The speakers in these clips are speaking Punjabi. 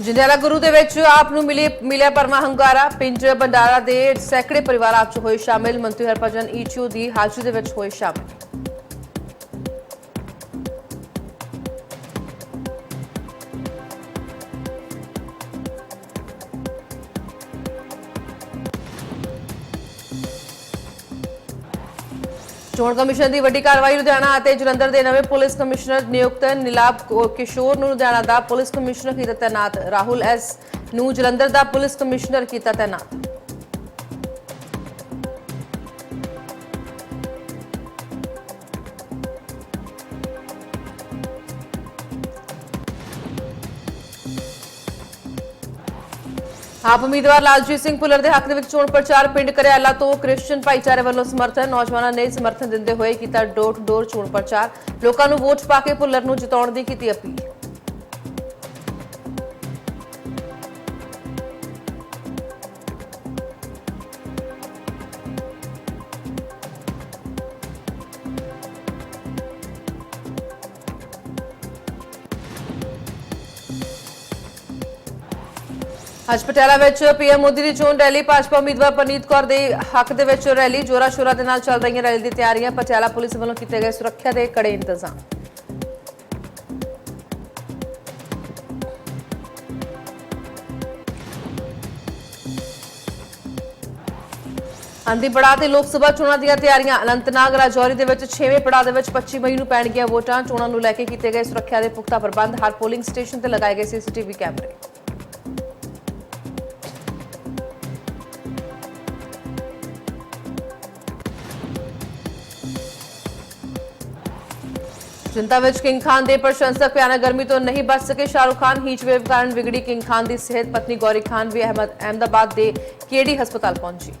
ਜੰਡਿਆਲਾ ਗੁਰੂ ਦੇ ਵਿੱਚ ਆਪ ਨੂੰ ਮਿਲੇ ਮਿਲਿਆ ਪਰਮਾ ਹੰਗਾਰਾ। ਪਿੰਡ ਬੰਡਾਰਾ ਦੇ ਸੈਂਕੜੇ ਪਰਿਵਾਰ ਆਪ ਚ ਹੋਏ ਸ਼ਾਮਿਲ। ਮੰਤਰੀ ਹਰਭਜਨ ਈਚੂ ਦੀ ਹਾਜ਼ਰੀ ਦੇ ਵਿੱਚ ਹੋਏ ਸ਼ਾਮਿਲ। ਚੋਣ ਕਮਿਸ਼ਨ ਦੀ ਵੱਡੀ ਕਾਰਵਾਈ ਲੁਧਿਆਣਾ ਅਤੇ ਜਲੰਧਰ ਦੇ ਨਵੇਂ ਪੁਲਿਸ ਕਮਿਸ਼ਨਰ ਨਿਯੁਕਤ ਨਿਲਾਬ ਕਿਸ਼ੋਰ ਨੂੰ ਲੁਧਿਆਣਾ ਦਾ ਪੁਲਿਸ ਕਮਿਸ਼ਨਰ ਕੀਤਾ ਤੈਨਾਤ। ਰਾਹੁਲ ਐਸ ਨੂੰ ਜਲੰਧਰ ਦਾ ਪੁਲਿਸ ਕਮਿਸ਼ਨਰ ਕੀਤਾ ਤੈਨਾਤ। ਆਪ ਉਮੀਦਵਾਰ ਲਾਲਜੀਤ ਸਿੰਘ ਭੁੱਲਰ ਦੇ ਹੱਕ ਦੇ ਵਿੱਚ ਚੋਣ ਪ੍ਰਚਾਰ ਪਿੰਡ ਕਰਿਆਲਾ ਤੋਂ ਕ੍ਰਿਸਚੀਅਨ ਭਾਈਚਾਰੇ ਵੱਲੋਂ ਸਮਰਥਨ। ਨੌਜਵਾਨਾਂ ਨੇ ਸਮਰਥਨ ਦਿੰਦੇ ਹੋਏ ਕੀਤਾ ਡੋਰ ਟੂ ਡੋਰ ਚੋਣ ਪ੍ਰਚਾਰ। ਲੋਕਾਂ ਨੂੰ ਵੋਟ ਪਾ ਕੇ ਭੁੱਲਰ ਨੂੰ ਜਿਤਾਉਣ ਦੀ ਕੀਤੀ ਅਪੀਲ। ਅੱਜ ਪਟਿਆਲਾ ਵਿੱਚ ਪੀਐਮ ਮੋਦੀ ਦੀ ਚੋਣ ਰੈਲੀ, ਭਾਜਪਾ ਉਮੀਦਵਾਰ ਪਰਨੀਤ ਕੌਰ ਦੇ ਹੱਕ ਦੇ ਵਿੱਚ ਰੈਲੀ, ਜੋਰਾ ਸ਼ੋਰਾ ਦੇ ਨਾਲ ਚੱਲ ਰਹੀਆਂ ਰੈਲੀ ਦੀ ਤਿਆਰੀਆਂ, ਪਟਿਆਲਾ ਪੁਲਿਸ ਵੱਲੋਂ ਕੀਤੇ ਗਏ ਸੁਰੱਖਿਆ ਦੇ ਕੜੇ ਇੰਤਜ਼ਾਮ। ਅੰतिम ਪੜਾਅ ਤੇ ਲੋਕ ਸਭਾ ਚੋਣਾਂ ਦੀਆਂ ਤਿਆਰੀਆਂ, ਅਨੰਤਨਾਗ ਰਾਜੌਰੀ ਦੇ ਵਿੱਚ 6ਵੇਂ ਪੜਾਅ ਦੇ ਵਿੱਚ 25 ਮਈ ਨੂੰ ਪੈਣਗੀਆਂ ਵੋਟਾਂ, ਚੋਣਾਂ ਨੂੰ ਲੈ ਕੇ ਕੀਤੇ ਗਏ ਸੁਰੱਖਿਆ ਦੇ ਪੁਖਤਾ ਪ੍ਰਬੰਧ, ਹਰ ਪੋਲਿੰਗ ਸਟੇਸ਼ਨ ਤੇ ਲਗਾਏ ਗਏ ਸੀਸੀਟੀਵੀ ਕੈਮਰੇ। ਜਨਤਾ ਵਿੱਚ ਕਿੰਗ ਖਾਨ ਦੇ ਪ੍ਰਸ਼ੰਸਕ ਭਿਆਨਕ ਗਰਮੀ ਤੋਂ ਨਹੀਂ ਬਚ ਸਕੇ ਸ਼ਾਹਰੁਖ ਖਾਨ ਹੀਟ ਵੇਵ ਕਾਰਨ ਵਿਗੜੀ ਕਿੰਗ ਖਾਨ ਦੀ ਸਿਹਤ ਪਤਨੀ ਗੌਰੀ ਖਾਨ ਵੀ ਅਹਿਮਦ ਅਹਿਮਦਾਬਾਦ ਦੇ ਕੇਡੀ ਹਸਪਤਾਲ ਪਹੁੰਚੀ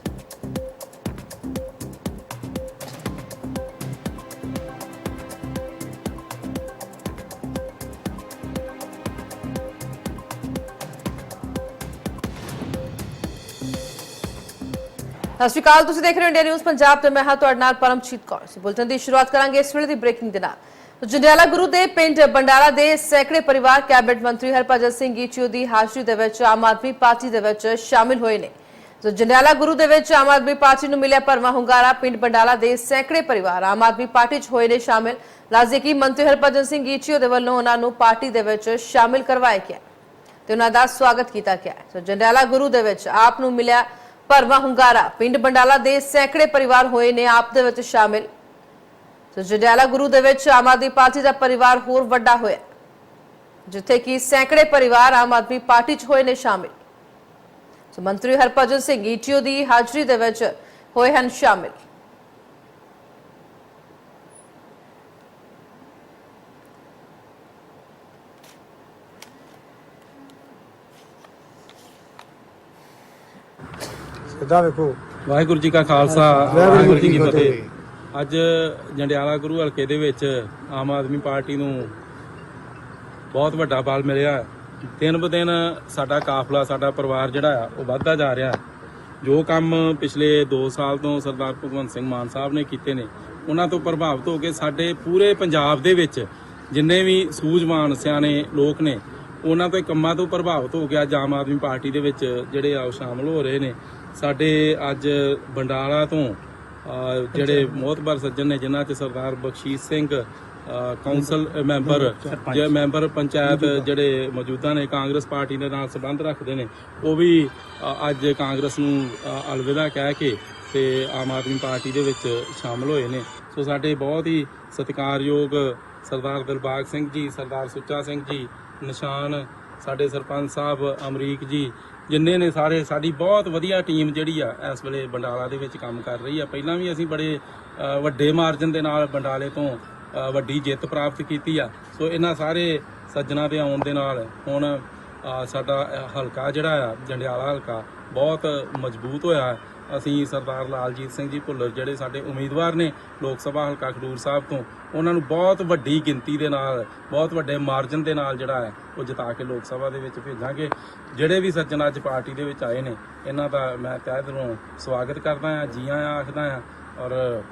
ਸਤਿ ਸ਼੍ਰੀ ਅਕਾਲ ਤੁਸੀਂ ਦੇਖ ਰਹੇ ਹੋ ਇੰਡੀਆ ਨਿਊਜ਼ ਪੰਜਾਬ ਤੇ ਮੈਂ ਹਾਂ ਤੁਹਾਡੇ ਨਾਲ ਪਰਮਜੀਤ ਕੌਰ ਸੀ ਬੁਲਟਨ ਦੀ ਸ਼ੁਰੂਆਤ ਕਰਾਂਗੇ ਇਸ ਵੇਲੇ ਦੀ ਬ੍ਰੇਕਿੰਗ ਦੇ ਨਾਲ ਜੰਡਿਆਲਾ ਗੁਰੂ ਦੇ ਪਿੰਡ ਬੰਡਾਲਾ ਦੇ ਸੈਂਕੜੇ ਪਰਿਵਾਰ ਕੈਬਨਿਟ ਮੰਤਰੀ ਹਰਭਜਨ ਸਿੰਘ ਗੀਚੂ ਦੀ ਹਾਜ਼ਰੀ ਦੇ ਵਿੱਚ ਆਮ ਆਦਮੀ ਪਾਰਟੀ ਦੇ ਵਿੱਚ ਸ਼ਾਮਿਲ ਹੋਏ ਨੇ। ਸੋ ਜੰਡਿਆਲਾ ਗੁਰੂ ਦੇ ਵਿੱਚ ਆਮ ਆਦਮੀ ਪਾਰਟੀ ਨੂੰ ਮਿਲਿਆ ਭਰਵਾਂ ਹੁੰਗਾਰਾ, ਪਿੰਡ ਬੰਡਾਲਾ ਦੇ ਸੈਂਕੜੇ ਪਰਿਵਾਰ ਆਮ ਆਦਮੀ ਪਾਰਟੀ 'ਚ ਹੋਏ ਨੇ ਸ਼ਾਮਿਲ। ਰਾਜੇ ਕੀ ਮੰਤਰੀ ਹਰਭਜਨ ਸਿੰਘ ਗੀਚੂ ਦੇ ਵੱਲੋਂ ਉਹਨਾਂ ਨੂੰ ਪਾਰਟੀ ਦੇ ਵਿੱਚ ਸ਼ਾਮਿਲ ਕਰਵਾਇਆ ਗਿਆ ਤੇ ਉਹਨਾਂ ਦਾ ਸਵਾਗਤ ਕੀਤਾ ਗਿਆ। ਸੋ ਜੰਡਿਆਲਾ ਗੁਰੂ ਦੇ ਵਿੱਚ ਆਪ ਨੂੰ ਮਿਲਿਆ ਭਰਵਾਂ ਹੁੰਗਾਰਾ। ਪਿੰਡ ਬੰਡਾਲਾ ਦੇ ਸੈਂਕੜੇ ਪਰਿਵਾਰ ਹੋਏ ਨੇ, ਆਪ ਦੇ ਵਿੱਚ ਸ਼ਾਮਿਲ। ਸੋ ਜੰਡਿਆਲਾ ਗੁਰੂ ਦੇ ਵਿੱਚ ਆਮ ਆਦਮੀ ਪਾਰਟੀ ਦਾ ਪਰਿਵਾਰ ਹੋਰ ਵੱਡਾ ਹੋਇਆ ਜਿੱਥੇ ਕਿ ਸੈਂਕੜੇ ਪਰਿਵਾਰ ਆਮ ਆਦਮੀ ਪਾਰਟੀ 'ਚ ਹੋਏ ਨੇ ਸ਼ਾਮਿਲ। ਸੋ ਮੰਤਰੀ ਹਰਭਜਨ ਸਿੰਘ ਈਟੀਓ ਦੀ ਹਾਜ਼ਰੀ ਦੇ ਵਿੱਚ ਹੋਏ ਹਨ ਸ਼ਾਮਿਲ। ਸਿੱਧਾ ਵੇਖੋ। ਵਾਹਿਗੁਰੂ ਜੀ ਕਾ ਖਾਲਸਾ ਵਾਹਿਗੁਰੂ ਜੀ ਕੀ ਫਤਿਹ। ਅੱਜ ਜੰਡਿਆਲਾ ਗੁਰੂ ਹਲਕੇ ਦੇ ਵਿੱਚ ਆਮ ਆਦਮੀ ਪਾਰਟੀ ਨੂੰ ਬਹੁਤ ਵੱਡਾ ਬਲ ਮਿਲਿਆ ਦਿਨ ਬ ਦਿਨ ਸਾਡਾ ਕਾਫਲਾ, ਸਾਡਾ ਪਰਿਵਾਰ ਜਿਹੜਾ ਆ, ਉਹ ਵੱਧਦਾ ਜਾ ਰਿਹਾ ਜੋ ਕੰਮ ਪਿਛਲੇ 2 ਸਾਲ ਤੋਂ ਸਰਦਾਰ ਭਗਵੰਤ ਸਿੰਘ ਮਾਨ ਸਾਹਿਬ ਨੇ ਕੀਤੇ ਨੇ, ਉਹਨਾਂ ਤੋਂ ਪ੍ਰਭਾਵਿਤ ਹੋ ਕੇ ਸਾਡੇ ਪੂਰੇ ਪੰਜਾਬ ਦੇ ਵਿੱਚ ਜਿੰਨੇ ਵੀ ਸੂਝਵਾਨ ਸਿਆਣੇ ਲੋਕ ਨੇ, ਉਹਨਾਂ ਤੋਂ ਕੰਮਾਂ ਤੋਂ ਪ੍ਰਭਾਵਿਤ ਹੋ ਕੇ ਅੱਜ ਆਮ ਆਦਮੀ ਪਾਰਟੀ ਦੇ ਵਿੱਚ ਜਿਹੜੇ ਆ ਉਹ ਸ਼ਾਮਲ ਹੋ ਰਹੇ ਨੇ। ਸਾਡੇ ਅੱਜ ਬੰਡਾਲਾ ਤੋਂ ਜਿਹੜੇ ਮੋਹਤਬਰ ਸੱਜਣ ਨੇ ਜਿਨ੍ਹਾਂ 'ਚ ਸਰਦਾਰ ਬਖਸ਼ੀਸ਼ ਸਿੰਘ ਕੌਂਸਲ ਮੈਂਬਰ ਜੇ ਮੈਂਬਰ ਪੰਚਾਇਤ ਜਿਹੜੇ ਮੌਜੂਦਾ ਨੇ ਕਾਂਗਰਸ ਪਾਰਟੀ ਦੇ ਨਾਲ ਸੰਬੰਧ ਰੱਖਦੇ ਨੇ ਉਹ ਵੀ ਅੱਜ ਕਾਂਗਰਸ ਨੂੰ ਅਲਵਿਦਾ ਕਹਿ ਕੇ ਤੇ ਆਮ ਆਦਮੀ ਪਾਰਟੀ ਦੇ ਵਿੱਚ ਸ਼ਾਮਲ ਹੋਏ ਨੇ। ਸੋ ਸਾਡੇ ਬਹੁਤ ਹੀ ਸਤਿਕਾਰਯੋਗ ਸਰਦਾਰ ਦਿਲਬਾਗ ਸਿੰਘ ਜੀ ਸਰਦਾਰ ਸੁੱਚਾ ਸਿੰਘ ਜੀ ਨਿਸ਼ਾਨ ਸਾਡੇ ਸਰਪੰਚ ਸਾਹਿਬ ਅਮਰੀਕ ਜੀ ਜਿੰਨੇ ਨੇ ਸਾਰੇ, ਸਾਡੀ ਬਹੁਤ ਵਧੀਆ ਟੀਮ ਜਿਹੜੀ ਆ ਇਸ ਵੇਲੇ ਬੰਡਾਲਾ ਦੇ ਵਿੱਚ ਕੰਮ ਕਰ ਰਹੀ ਆ। ਪਹਿਲਾਂ ਵੀ ਅਸੀਂ ਬੜੇ ਵੱਡੇ ਮਾਰਜਨ ਦੇ ਨਾਲ ਬੰਡਾਲੇ ਤੋਂ ਵੱਡੀ ਜਿੱਤ ਪ੍ਰਾਪਤ ਕੀਤੀ ਆ। ਸੋ ਇਹਨਾਂ ਸਾਰੇ ਸੱਜਣਾ ਦੇ ਆਉਣ ਦੇ ਨਾਲ ਹੁਣ ਸਾਡਾ ਹਲਕਾ ਜਿਹੜਾ ਆ, ਜੰਡਿਆਲਾ ਹਲਕਾ ਬਹੁਤ ਮਜ਼ਬੂਤ ਹੋਇਆ। ਅਸੀਂ ਸਰਦਾਰ ਲਾਲਜੀਤ ਸਿੰਘ ਜੀ ਭੁੱਲਰ ਜਿਹੜੇ ਸਾਡੇ ਉਮੀਦਵਾਰ ਨੇ ਲੋਕ ਸਭਾ ਹਲਕਾ ਖਡੂਰ ਸਾਹਿਬ ਤੋਂ, ਉਹਨਾਂ ਨੂੰ ਬਹੁਤ ਵੱਡੀ ਗਿਣਤੀ ਦੇ ਨਾਲ, ਬਹੁਤ ਵੱਡੇ ਮਾਰਜਨ ਦੇ ਨਾਲ ਜਿਹੜਾ ਹੈ, ਉਹ ਜਿਤਾ ਕੇ ਲੋਕ ਸਭਾ ਦੇ ਵਿੱਚ ਭੇਜਾਂਗੇ। ਜਿਹੜੇ ਵੀ ਸੱਜਣ ਅੱਜ ਪਾਰਟੀ ਦੇ ਵਿੱਚ ਆਏ ਨੇ, ਇਹਨਾਂ ਦਾ ਮੈਂ ਤਹਿ ਦਿਲੋਂ ਸਵਾਗਤ ਕਰਦਾ ਹਾਂ, ਜੀ ਆਇਆਂ ਆਖਦਾ ਹਾਂ ਔਰ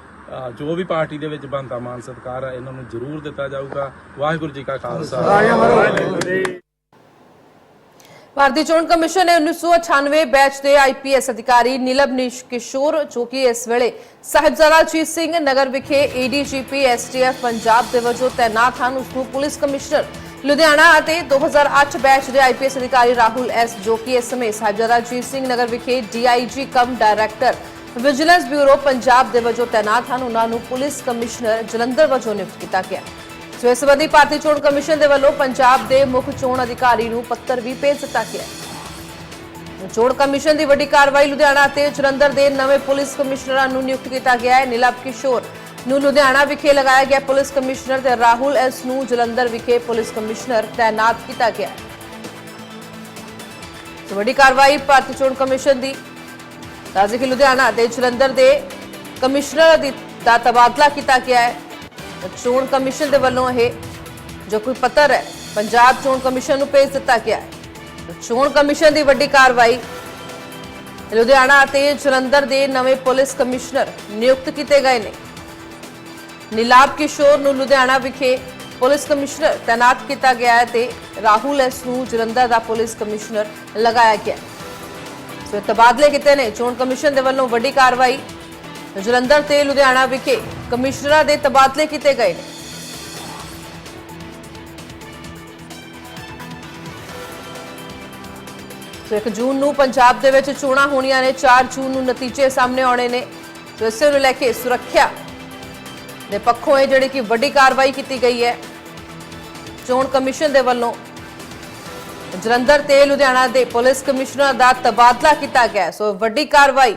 ਜੋ ਵੀ ਪਾਰਟੀ ਦੇ ਵਿੱਚ ਬਣਦਾ ਮਾਨ ਸਤਿਕਾਰ ਹੈ, ਇਹਨਾਂ ਨੂੰ ਜ਼ਰੂਰ ਦਿੱਤਾ ਜਾਊਗਾ। ਵਾਹਿਗੁਰੂ ਜੀ ਕਾ ਖਾਲਸਾ। ਭਾਰਤੀ ਚੋਣ ਕਮਿਸ਼ਨ ਨੇ 1998 ਬੈਚ ਦੇ ਆਈਪੀਐਸ ਅਧਿਕਾਰੀ ਨੀਲਬ ਨਿਸ਼ ਕਿਸ਼ੋਰ, ਜੋ ਕਿ ਇਸ ਵੇਲੇ ਸਾਹਿਬਜ਼ਾਦਾ ਅਜੀਤ ਸਿੰਘ ਨਗਰ ਵਿਖੇ ਏਡੀਜੀਪੀ ਐਸਟੀਐਫ ਪੰਜਾਬ ਦੇ ਵਜੋਂ ਤੈਨਾਤ ਹਨ। ਉਸ ਨੂੰ ਪੁਲਿਸ ਕਮਿਸ਼ਨਰ ਲੁਧਿਆਣਾ ਅਤੇ 2008 ਬੈਚ ਦੇ ਆਈਪੀਐਸ ਅਧਿਕਾਰੀ ਰਾਹੁਲ ਐਸ, ਜੋ ਕਿ ਇਸ ਸਮੇਂ ਸਾਹਿਬਜ਼ਾਦਾ ਅਜੀਤ ਸਿੰਘ ਨਗਰ ਵਿਖੇ DIG cum director, vigilance bureau, Punjab ਦੇ ਵਜੋਂ ਤੈਨਾਤ ਹਨ। ਉਹਨਾਂ ਨੂੰ ਪੁਲਿਸ ਕਮਿਸ਼ਨਰ ਜਲੰਧਰ ਵਜੋਂ ਨਿਯੁਕਤ ਕੀਤਾ ਗਿਆ। ਸੋ ਇਸ ਸੰਬੰਧੀ ਭਾਰਤੀ ਚੋਣ ਕਮਿਸ਼ਨ ਦੇ ਵੱਲੋਂ ਪੰਜਾਬ ਦੇ ਮੁੱਖ ਚੋਣ ਅਧਿਕਾਰੀ ਨੂੰ ਪੱਤਰ ਵੀ ਭੇਜ ਦਿੱਤਾ ਗਿਆ ਹੈ। ਚੋਣ ਕਮਿਸ਼ਨ ਦੀ ਵੱਡੀ ਕਾਰਵਾਈ ਲੁਧਿਆਣਾ ਅਤੇ ਜਲੰਧਰ ਦੇ ਨਵੇਂ ਪੁਲਿਸ ਕਮਿਸ਼ਨਰਾਂ ਨੂੰ ਨਿਯੁਕਤ ਕੀਤਾ ਗਿਆ ਹੈ। ਨੀਲਮ ਕਿਸ਼ੋਰ ਨੂੰ ਲੁਧਿਆਣਾ ਵਿਖੇ ਲਗਾਇਆ ਗਿਆ ਪੁਲਿਸ ਕਮਿਸ਼ਨਰ ਤੇ ਰਾਹੁਲ ਐਸ ਨੂੰ ਜਲੰਧਰ ਵਿਖੇ ਪੁਲਿਸ ਕਮਿਸ਼ਨਰ ਤਾਇਨਾਤ ਕੀਤਾ ਗਿਆ ਹੈ। ਸੋ ਵੱਡੀ ਕਾਰਵਾਈ ਭਾਰਤੀ ਚੋਣ ਕਮਿਸ਼ਨ ਦੀ। ਰਾਜੇ ਕਿ ਲੁਧਿਆਣਾ ਤੇ ਜਲੰਧਰ ਦੇ ਕਮਿਸ਼ਨਰ ਦੀ- ਦਾ ਤਬਾਦਲਾ ਕੀਤਾ ਗਿਆ ਹੈ। ਚੋਣ ਕਮਿਸ਼ਨ ਦੇ ਵੱਲੋਂ ਇਹ ਜੋ ਕੋਈ ਪੱਤਰ ਹੈ, ਪੰਜਾਬ ਚੋਣ ਕਮਿਸ਼ਨ ਨੂੰ ਭੇਜ ਦਿੱਤਾ ਗਿਆ ਹੈ। ਚੋਣ ਕਮਿਸ਼ਨ ਦੀ ਵੱਡੀ ਕਾਰਵਾਈ ਲੁਧਿਆਣਾ ਅਤੇ ਜਲੰਧਰ ਦੇ ਨਵੇਂ ਪੁਲਿਸ ਕਮਿਸ਼ਨਰ ਨਿਯੁਕਤ ਕੀਤੇ ਗਏ ਨੇ। ਨੀਲਾਬ ਕਿਸ਼ੋਰ ਨੂੰ ਲੁਧਿਆਣਾ ਵਿਖੇ ਪੁਲਿਸ ਕਮਿਸ਼ਨਰ ਤਾਇਨਾਤ ਕੀਤਾ ਗਿਆ ਹੈ ਤੇ ਰਾਹੁਲ ਐਸ ਨੂੰ ਜਲੰਧਰ ਦਾ ਪੁਲਿਸ ਕਮਿਸ਼ਨਰ ਲਗਾਇਆ ਗਿਆ ਸੋ ਤਬਾਦਲੇ ਕੀਤੇ ਨੇ। ਚੋਣ ਕਮਿਸ਼ਨ ਦੇ ਵੱਲੋਂ ਵੱਡੀ ਕਾਰਵਾਈ ਜਲੰਧਰ ਤੇ ਲੁਧਿਆਣਾ ਵਿਖੇ ਕਮਿਸ਼ਨਰਾਂ ਦੇ ਤਬਾਦਲੇ ਕੀਤੇ ਗਏ ਨੇ। ਸੋ 1 ਜੂਨ ਨੂੰ ਪੰਜਾਬ ਦੇ ਵਿੱਚ ਚੋਣਾਂ ਹੋਣੀਆਂ ਨੇ 4 ਜੂਨ ਨੂੰ ਨਤੀਜੇ ਸਾਹਮਣੇ ਆਉਣੇ ਨੇ। ਸੋ ਇਸੇ ਨੂੰ ਲੈ ਕੇ ਸੁਰੱਖਿਆ ਦੇ ਪੱਖੋਂ ਇਹ ਜਿਹੜੀ ਕਿ ਵੱਡੀ ਕਾਰਵਾਈ ਕੀਤੀ ਗਈ ਹੈ। ਚੋਣ ਕਮਿਸ਼ਨ ਦੇ ਵੱਲੋਂ ਜਲੰਧਰ ਤੇ ਲੁਧਿਆਣਾ ਦੇ ਪੁਲਿਸ ਕਮਿਸ਼ਨਰ ਦਾ ਤਬਾਦਲਾ ਕੀਤਾ ਗਿਆ। ਸੋ ਵੱਡੀ ਕਾਰਵਾਈ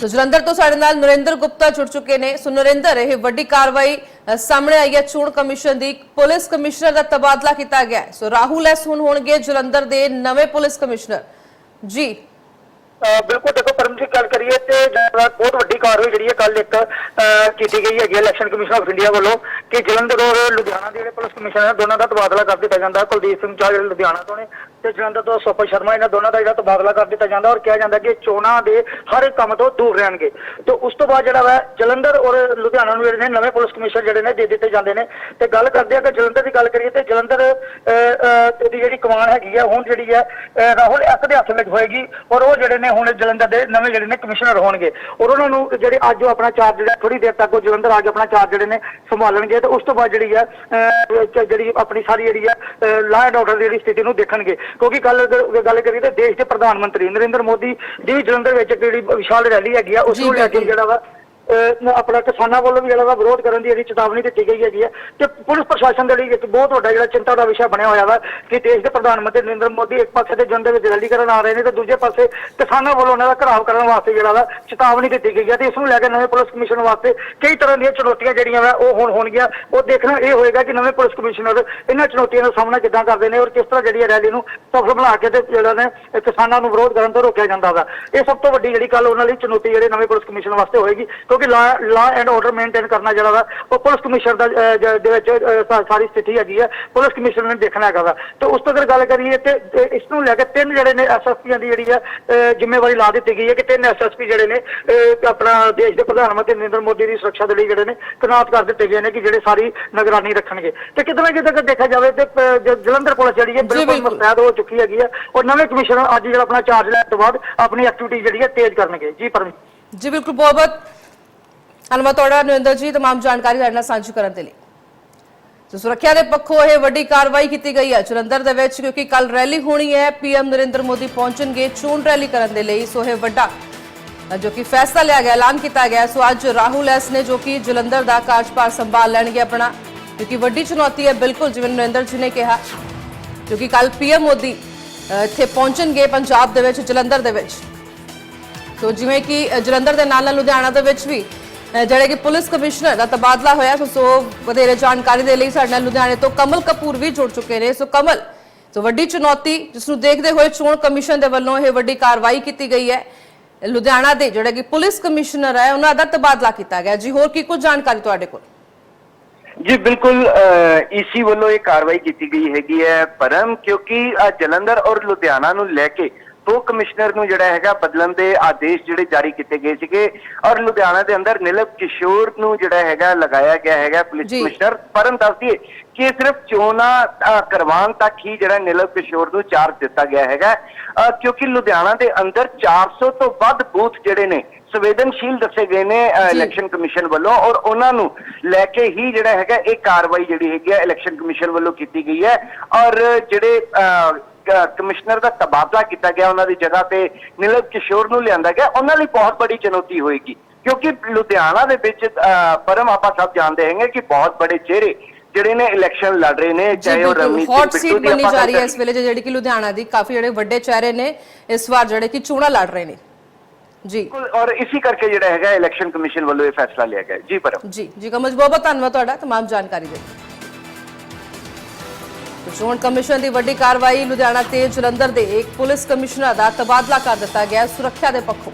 ਸੋ ਜਲੰਧਰ ਤੋਂ ਸਾਡੇ ਨਾਲ ਨਰਿੰਦਰ ਗੁਪਤਾ ਜੁੜ ਚੁੱਕੇ ਨੇ। ਸੋ ਨਰਿੰਦਰ, ਇਹ ਵੱਡੀ ਕਾਰਵਾਈ ਸਾਹਮਣੇ ਆਈ ਹੈ। ਚੋਣ ਕਮਿਸ਼ਨ ਦੀ ਪੁਲਿਸ ਕਮਿਸ਼ਨਰ ਦਾ ਤਬਾਦਲਾ ਕੀਤਾ ਗਿਆ ਹੈ। ਸੋ ਰਾਹੁਲ ਐਸ ਹੁਣ ਹੋਣਗੇ ਜਲੰਧਰ ਦੇ ਨਵੇਂ ਪੁਲਿਸ ਕਮਿਸ਼ਨਰ। ਜੀ। ਬਿਲਕੁਲ ਦੇਖੋ ਪਰਮ ਗੱਲ ਕਰੀਏ ਤੇ ਬਹੁਤ ਵੱਡੀ ਕਾਰਵਾਈ ਜਿਹੜੀ ਹੈ ਕੱਲ ਇੱਕ ਕੀਤੀ ਗਈ ਹੈਗੀ ਇਲੈਕਸ਼ਨ ਕਮਿਸ਼ਨ ਆਫ ਇੰਡੀਆ ਵੱਲੋਂ। ਕਿ ਜਲੰਧਰ ਔਰ ਲੁਧਿਆਣਾ ਦੇ ਜਿਹੜੇ ਪੁਲਿਸ ਕਮਿਸ਼ਨਰ ਹਨ ਦੋਨਾਂ ਦਾ ਤਬਾਦਲਾ ਕਰ ਦਿੱਤਾ ਜਾਂਦਾ। ਕੁਲਦੀਪ ਸਿੰਘ ਚਾਹ ਜਿਹੜੇ ਲੁਧਿਆਣਾ ਤੋਂ ਨੇ ਤੇ ਜਲੰਧਰ ਤੋਂ ਸੋਪਲ ਸ਼ਰਮਾ ਇਹਨਾਂ ਦੋਨਾਂ ਦਾ ਜਿਹੜਾ ਤਬਾਦਲਾ ਕਰ ਦਿੱਤਾ ਜਾਂਦਾ ਔਰ ਕਿਹਾ ਜਾਂਦਾ ਕਿ ਚੋਣਾਂ ਦੇ ਹਰ ਇੱਕ ਕੰਮ ਤੋਂ ਦੂਰ ਰਹਿਣਗੇ। ਤੇ ਉਸ ਤੋਂ ਬਾਅਦ ਜਿਹੜਾ ਵਾ ਜਲੰਧਰ ਔਰ ਲੁਧਿਆਣਾ ਨੂੰ ਜਿਹੜੇ ਨੇ ਨਵੇਂ ਪੁਲਿਸ ਕਮਿਸ਼ਨਰ ਜਿਹੜੇ ਨੇ ਦੇ ਦਿੱਤੇ ਜਾਂਦੇ ਨੇ। ਤੇ ਗੱਲ ਕਰਦੇ ਆ ਕਿ ਜਲੰਧਰ ਦੀ ਗੱਲ ਕਰੀਏ ਤੇ ਜਲੰਧਰ ਅਹ, ਦੀ ਜਿਹੜੀ ਕਮਾਨ ਹੈਗੀ ਆ ਹੁਣ ਜਿਹੜੀ ਹੈ ਰਾਹੁਲ ਐਸ ਦੇ ਹੱਥ ਵਿੱਚ ਹੋਏਗੀ ਔਰ ਉਹ ਜਿਹੜੇ ਨੇ ਹੁਣ ਜਲੰਧਰ ਦੇ ਨਵੇਂ ਜਿਹੜੇ ਨੇ ਕਮਿਸ਼ਨਰ ਹੋਣਗੇ। ਔਰ ਉਹਨਾਂ ਨੂੰ ਜਿਹੜੇ ਅੱਜ ਉਹ ਆਪਣਾ ਚਾਰਜ ਜਿਹੜਾ ਥੋੜੀ ਦੇਰ ਤੱਕ ਉਹ ਜਲੰਧਰ ਆ ਕੇ ਆਪਣਾ ਚਾਰਜ ਜਿਹੜੇ ਨੇ ਸੰਭਾਲਣਗੇ। ਤੇ ਉਸ ਤੋਂ ਬਾਅਦ ਜਿਹੜੀ ਹੈ ਚ- ਜਿਹੜੀ ਆਪਣੀ ਸਾਰੀ ਜਿਹੜੀ ਹੈ ਲਾਅ ਐਂਡ ਆਰਡਰ ਦੀ ਜਿਹੜੀ ਸਥਿਤੀ ਨੂੰ ਦੇਖਣਗੇ ਕਿਉਂਕਿ ਕੱਲ ਗੱਲ ਕਰੀਏ ਤੇ ਦੇਸ਼ ਦੇ ਪ੍ਰਧਾਨ ਮੰਤਰੀ ਨਰਿੰਦਰ ਮੋਦੀ ਦੀ ਜਲੰਧਰ ਵਿੱਚ ਜਿਹੜੀ ਵਿਸ਼ਾਲ ਰੈਲੀ ਹੈਗੀ ਆ ਉਸ ਨੂੰ ਲੈ ਕੇ। ਜਿਹੜਾ ਵਾ ਆਪਣਾ ਕਿਸਾਨਾਂ ਵੱਲੋਂ ਵੀ ਜਿਹੜਾ ਵਾ ਵਿਰੋਧ ਕਰਨ ਦੀ ਜਿਹੜੀ ਚੇਤਾਵਨੀ ਦਿੱਤੀ ਗਈ ਹੈਗੀ ਹੈ ਤੇ ਪੁਲਿਸ ਪ੍ਰਸ਼ਾਸਨ ਦੇ ਲਈ ਇੱਕ ਬਹੁਤ ਵੱਡਾ ਜਿਹੜਾ ਚਿੰਤਾ ਦਾ ਵਿਸ਼ਾ ਬਣਿਆ ਹੋਇਆ ਵਾ ਕਿ ਦੇਸ਼ ਦੇ ਪ੍ਰਧਾਨ ਮੰਤਰੀ ਨਰਿੰਦਰ ਮੋਦੀ ਇੱਕ ਪਾਸੇ ਤੇ ਜਨ ਦੇ ਵਿੱਚ ਰੈਲੀ ਕਰਨ ਆ ਰਹੇ ਨੇ ਤੇ ਦੂਜੇ ਪਾਸੇ ਕਿਸਾਨਾਂ ਵੱਲੋਂ ਉਹਨਾਂ ਦਾ ਘਰਾਵ ਕਰਨ ਵਾਸਤੇ ਜਿਹੜਾ ਵਾ ਚੇਤਾਵਨੀ ਦਿੱਤੀ ਗਈ ਹੈ ਤੇ ਇਸ ਨੂੰ ਲੈ ਕੇ ਨਵੇਂ ਪੁਲਿਸ ਕਮਿਸ਼ਨ ਵਾਸਤੇ ਕਈ ਤਰ੍ਹਾਂ ਦੀਆਂ ਚੁਣੌਤੀਆਂ ਜਿਹੜੀਆਂ ਵਾ ਉਹ ਹੁਣ ਹੋਣਗੀਆਂ। ਉਹ ਦੇਖਣਾ ਇਹ ਹੋਏਗਾ ਕਿ ਨਵੇਂ ਪੁਲਿਸ ਕਮਿਸ਼ਨਰ ਇਹਨਾਂ ਚੁਣੌਤੀਆਂ ਦਾ ਸਾਹਮਣਾ ਕਿੱਦਾਂ ਕਰਦੇ ਨੇ ਔਰ ਕਿਸ ਤਰ੍ਹਾਂ ਜਿਹੜੀ ਹੈ ਰੈਲੀ ਨੂੰ ਸਫਲ ਬਣਾ ਕੇ ਤੇ ਜਿਹੜਾ ਨੇ ਕਿਸਾਨਾਂ ਨੂੰ ਵਿਰੋਧ ਕਰਨ ਤੋਂ ਰੋਕਿਆ ਜਾਂਦਾ ਵਾ। ਇਹ ਸਭ ਤੋਂ ਵੱਡੀ ਜਿਹੜੀ ਕੱਲ ਉਹਨਾਂ ਲਈ ਚੁਣੌਤੀ ਜਿਹੜੇ ਨਵੇਂ ਪੁਲਿਸ ਕਮਿਸ਼ਨ ਵਾਸਤੇ ਹੋਏਗੀ। ਕਿਉਂਕਿ ਲਾ ਐਂਡ ਆਰਡਰ ਮੇਨਟੇਨ ਕਰਨਾ ਜਿਹੜਾ ਵਾ ਉਹ ਪੁਲਿਸ ਕਮਿਸ਼ਨਰ ਦਾ ਦੇ ਵਿੱਚ ਸਾਰੀ ਸਥਿਤੀ ਹੈਗੀ ਹੈ ਪੁਲਿਸ ਕਮਿਸ਼ਨਰ ਨੇ ਦੇਖਣਾ ਹੈਗਾ ਵਾ। ਤੇ ਉਸ ਤੋਂ ਅਗਰ ਗੱਲ ਕਰੀਏ ਤੇ ਇਸ ਨੂੰ ਲੈ ਕੇ ਤਿੰਨ ਜਿਹੜੇ ਨੇ ਐਸਐਸਪੀਆਂ ਦੀ ਜਿਹੜੀ ਹੈ ਅਹ, ਜ਼ਿੰਮੇਵਾਰੀ ਲਾ ਦਿੱਤੀ ਗਈ ਹੈ ਕਿ ਤਿੰਨ ਐਸਐਸਪੀ ਜਿਹੜੇ ਨੇ ਆਪਣਾ ਦੇਸ਼ ਦੇ ਪ੍ਰਧਾਨ ਮੰਤਰੀ ਨਰਿੰਦਰ ਮੋਦੀ ਦੀ ਸੁਰੱਖਿਆ ਦੇ ਲਈ ਜਿਹੜੇ ਨੇ ਤੈਨਾਤ ਕਰ ਦਿੱਤੇ ਗਏ ਨੇ ਕਿ ਜਿਹੜੇ ਸਾਰੀ ਨਿਗਰਾਨੀ ਰੱਖਣਗੇ। ਤੇ ਕਿਤੇ ਨਾ ਕਿਤੇ ਅਗਰ ਦੇਖਿਆ ਜਾਵੇ ਤੇ ਜਲੰਧਰ ਪੁਲਿਸ ਜਿਹੜੀ ਹੈ ਬਿਲਕੁਲ ਬਿਲਕੁਲ। ਮੁਸਤੈਦ ਹੋ ਚੁੱਕੀ ਹੈਗੀ ਹੈ ਔਰ ਨਵੇਂ ਕਮਿਸ਼ਨਰ ਅੱਜ ਜਿਹੜਾ ਆਪਣਾ ਚਾਰਜ ਲੈਣ ਤੋਂ ਬਾਅਦ ਆਪਣੀ ਐਕਟੀਵਿਟੀ ਜਿਹੜੀ ਹੈ ਤੇਜ਼ ਕਰਨਗੇ। ਜੀ ਪਰਮ ਜੀ ਬਿਲਕੁਲ ਬਹੁਤ ਬਹੁਤ ਧੰਨਵਾਦ ਤੁਹਾਡਾ ਨਰਿੰਦਰ ਜੀ तमाम ਜਾਣਕਾਰੀ ਸਾਡੇ ਨਾਲ ਸਾਂਝੀ ਕਰਨ ਦੇ ਲਈ ਸੋ ਸੁਰੱਖਿਆ ਦੇ ਪੱਖੋਂ ਇਹ ਵੱਡੀ ਕਾਰਵਾਈ ਕੀਤੀ ਗਈ ਹੈ ਜਲੰਧਰ ਦੇ ਵਿੱਚ ਕਿਉਂਕਿ ਕੱਲ ਰੈਲੀ ਹੋਣੀ ਹੈ ਪੀਐਮ ਨਰਿੰਦਰ ਮੋਦੀ ਪਹੁੰਚਣਗੇ ਚੋਣ ਰੈਲੀ ਕਰਨ ਦੇ ਲਈ ਸੋ ਇਹ ਵੱਡਾ ਅ, ਜੋ ਕਿ ਫੈਸਲਾ ਲਿਆ ਗਿਆ ਐਲਾਨ ਕੀਤਾ ਗਿਆ ਸੋ ਅੱਜ ਰਾਹੁਲ ਐਸ ਨੇ ਜੋ ਕਿ ਜਲੰਧਰ ਦਾ ਕਾਰਜਭਾਰ ਸੰਭਾਲ ਲੈਣਗੇ ਆਪਣਾ ਕਿਉਂਕਿ ਵੱਡੀ ਚੁਣੌਤੀ ਹੈ ਬਿਲਕੁਲ ਜਿਵੇਂ ਨਰਿੰਦਰ ਜੀ ਨੇ ਕਿਹਾ ਕਿਉਂਕਿ ਕੱਲ ਪੀਐਮ ਮੋਦੀ ਅ, ਇੱਥੇ ਪਹੁੰਚਣਗੇ ਪੰਜਾਬ ਦੇ ਵਿੱਚ ਜਲੰਧਰ ਦੇ ਵਿੱਚ ਸੋ ਜਿਵੇਂ ਕਿ ਅ, ਜਲੰਧਰ ਦੇ ਨਾਲ ਨਾਲ ਲੁਧਿਆਣਾ ਦੇ ਵਿੱਚ ਵੀ ਅ, ਜਿਹੜੇ ਕਿ ਪੁਲਿਸ ਕਮਿਸ਼ਨਰ ਦਾ ਤਬਾਦਲਾ ਹੋਇਆ, ਸੋ- ਵਧੇਰੇ ਜਾਣਕਾਰੀ ਦੇ ਲਈ ਸਾਡੇ ਨਾਲ ਲੁਧਿਆਣੇ ਤੋਂ ਕਮਲ ਕਪੂਰ ਵੀ ਜੁੜ ਚੁੱਕੇ ਨੇ। ਸੋ ਕਮਲ, ਸੋ ਵੱਡੀ ਚੁਣੌਤੀ ਜਿਸ ਨੂੰ ਦੇਖਦੇ ਹੋਏ ਚੋਣ ਕਮਿਸ਼ਨ ਦੇ ਵੱਲੋਂ ਇਹ ਵੱਡੀ ਕਾਰਵਾਈ ਕੀਤੀ ਗਈ ਹੈ। ਲੁਧਿਆਣਾ ਦੇ ਜਿਹੜੇ ਕਿ ਪੁਲਿਸ ਕਮਿਸ਼ਨਰ ਹੈ, ਉਹਨਾਂ ਦਾ ਤਬਾਦਲਾ ਕੀਤਾ ਗਿਆ। ਜੀ, ਹੋਰ ਕੀ ਕੁਝ ਜਾਣਕਾਰੀ ਤੁਹਾਡੇ ਕੋਲ? ਜੀ, ਬਿਲਕੁਲ ਈਸੀ ਵੱਲੋਂ ਇਹ ਕਾਰਵਾਈ ਕੀਤੀ ਗਈ ਹੈਗੀ ਹੈ ਪਰਮ, ਕਿਉਂਕਿ ਜਲੰਧਰ ਔਰ ਲੁਧਿਆਣਾ ਨੂੰ ਲੈ ਕੇ ਦੋ ਕਮਿਸ਼ਨਰ ਨੂੰ ਜਿਹੜਾ ਹੈਗਾ ਬਦਲਣ ਦੇ ਆਦੇਸ਼ ਜਿਹੜੇ ਜਾਰੀ ਕੀਤੇ ਗਏ ਸੀਗੇ ਔਰ ਲੁਧਿਆਣਾ ਦੇ ਅੰਦਰ ਨਿਲਬ ਕਿਸ਼ੋਰ ਨੂੰ ਜਿਹੜਾ ਹੈਗਾ ਲਗਾਇਆ ਗਿਆ ਹੈਗਾ ਪੁਲਿਸ। ਕਮਿਸ਼ਨਰ ਪਰਨ ਦੱਸ ਦਈਏ ਕਿ ਸਿਰਫ ਚੋਣਾਂ ਕਰਵਾਉਣ ਤੱਕ ਹੀ ਜਿਹੜਾ ਨਿਲਬ ਕਿਸ਼ੋਰ ਨੂੰ ਚਾਰਜ ਦਿੱਤਾ ਗਿਆ ਹੈਗਾ ਕਿਉਂਕਿ ਲੁਧਿਆਣਾ ਦੇ ਅੰਦਰ 400 ਤੋਂ ਵੱਧ ਬੂਥ ਜਿਹੜੇ ਨੇ ਸੰਵੇਦਨਸ਼ੀਲ ਦੱਸੇ ਗਏ ਨੇ। ਇਲੈਕਸ਼ਨ ਕਮਿਸ਼ਨ ਵੱਲੋਂ ਔਰ ਉਹਨਾਂ ਨੂੰ ਲੈ ਕੇ ਹੀ ਜਿਹੜਾ ਹੈਗਾ ਇਹ ਕਾਰਵਾਈ ਜਿਹੜੀ ਹੈਗੀ ਹੈ ਇਲੈਕਸ਼ਨ ਕਮਿਸ਼ਨ ਵੱਲੋਂ ਕੀਤੀ ਗਈ ਹੈ ਔਰ ਜਿਹੜੇ ਕਮਿਸ਼ਨਰ ਦਾ ਤਬਾਦਲਾ ਕੀਤਾ ਗਿਆ ਉਹਨਾਂ ਦੀ ਜਗ੍ਹਾ ਤੇ ਨਿਲਬ ਕਿਸ਼ੋਰ ਨੂੰ ਲਿਆਂਦਾ ਗਿਆ ਉਹਨਾਂ ਲਈ ਬਹੁਤ ਬੜੀ ਚੁਣੌਤੀ ਹੋਏਗੀ ਕਿਉਂਕਿ ਲੁਧਿਆਣਾ ਦੇ ਵਿੱਚ ਅ, ਪਰਮ ਆਪਾਂ ਸਭ ਜਾਣਦੇ ਹੈਗੇ ਕਿ ਬਹੁਤ ਬੜੇ ਚਿਹਰੇ ਜਿਹੜੇ ਨੇ ਇਲੈਕਸ਼ਨ ਲੜ ਰਹੇ ਨੇ ਜੀ ਚਾਹੇ ਉਹ ਬਿਲਕੁਲ ਰਵਨੀਤ ਹੌਟ ਸਿੰਘ ਸੀਟ ਬਿੱਟੂ ਦੀ ਬਣੀ ਆਪਾਂ ਜਾ ਗੱਲ ਰਹੀ ਹੈ ਇਸ ਕਰੀਏ। ਵੇਲੇ 'ਚ ਜਿਹੜੀ ਕਿ ਲੁਧਿਆਣਾ ਦੀ ਕਾਫੀ ਜਿਹੜੇ ਵੱਡੇ ਚਿਹਰੇ ਨੇ ਇਸ ਵਾਰ ਜਿਹੜੇ ਕਿ ਚੋਣਾਂ ਲੜ ਰਹੇ ਨੇ ਜੀ ਬਿਲਕੁਲ, ਔਰ ਇਸੇ ਕਰਕੇ ਜਿਹੜਾ ਹੈਗਾ ਇਲੈਕਸ਼ਨ ਕਮਿਸ਼ਨ ਵੱਲੋਂ ਇਹ ਫੈਸਲਾ ਲਿਆ ਗਿਆ ਹੈ। ਜੀ ਪਰਮ ਜੀ ਜੀ ਕਮਜ ਬਹੁਤ ਬਹੁਤ ਧੰਨਵਾਦ ਤੁਹਾਡਾ तमाम ਜਾਣਕਾਰੀ ਦੇ ਲਈ ਤੇ ਚੋਣ ਕਮਿਸ਼ਨ ਦੀ ਵੱਡੀ ਕਾਰਵਾਈ ਲੁਧਿਆਣਾ ਤੇ ਜਲੰਧਰ ਦੇ ਇੱਕ ਪੁਲਿਸ ਕਮਿਸ਼ਨਰ ਦਾ ਤਬਾਦਲਾ ਕਰ ਦਿੱਤਾ ਗਿਆ। ਸੁਰੱਖਿਆ ਦੇ ਪੱਖੋਂ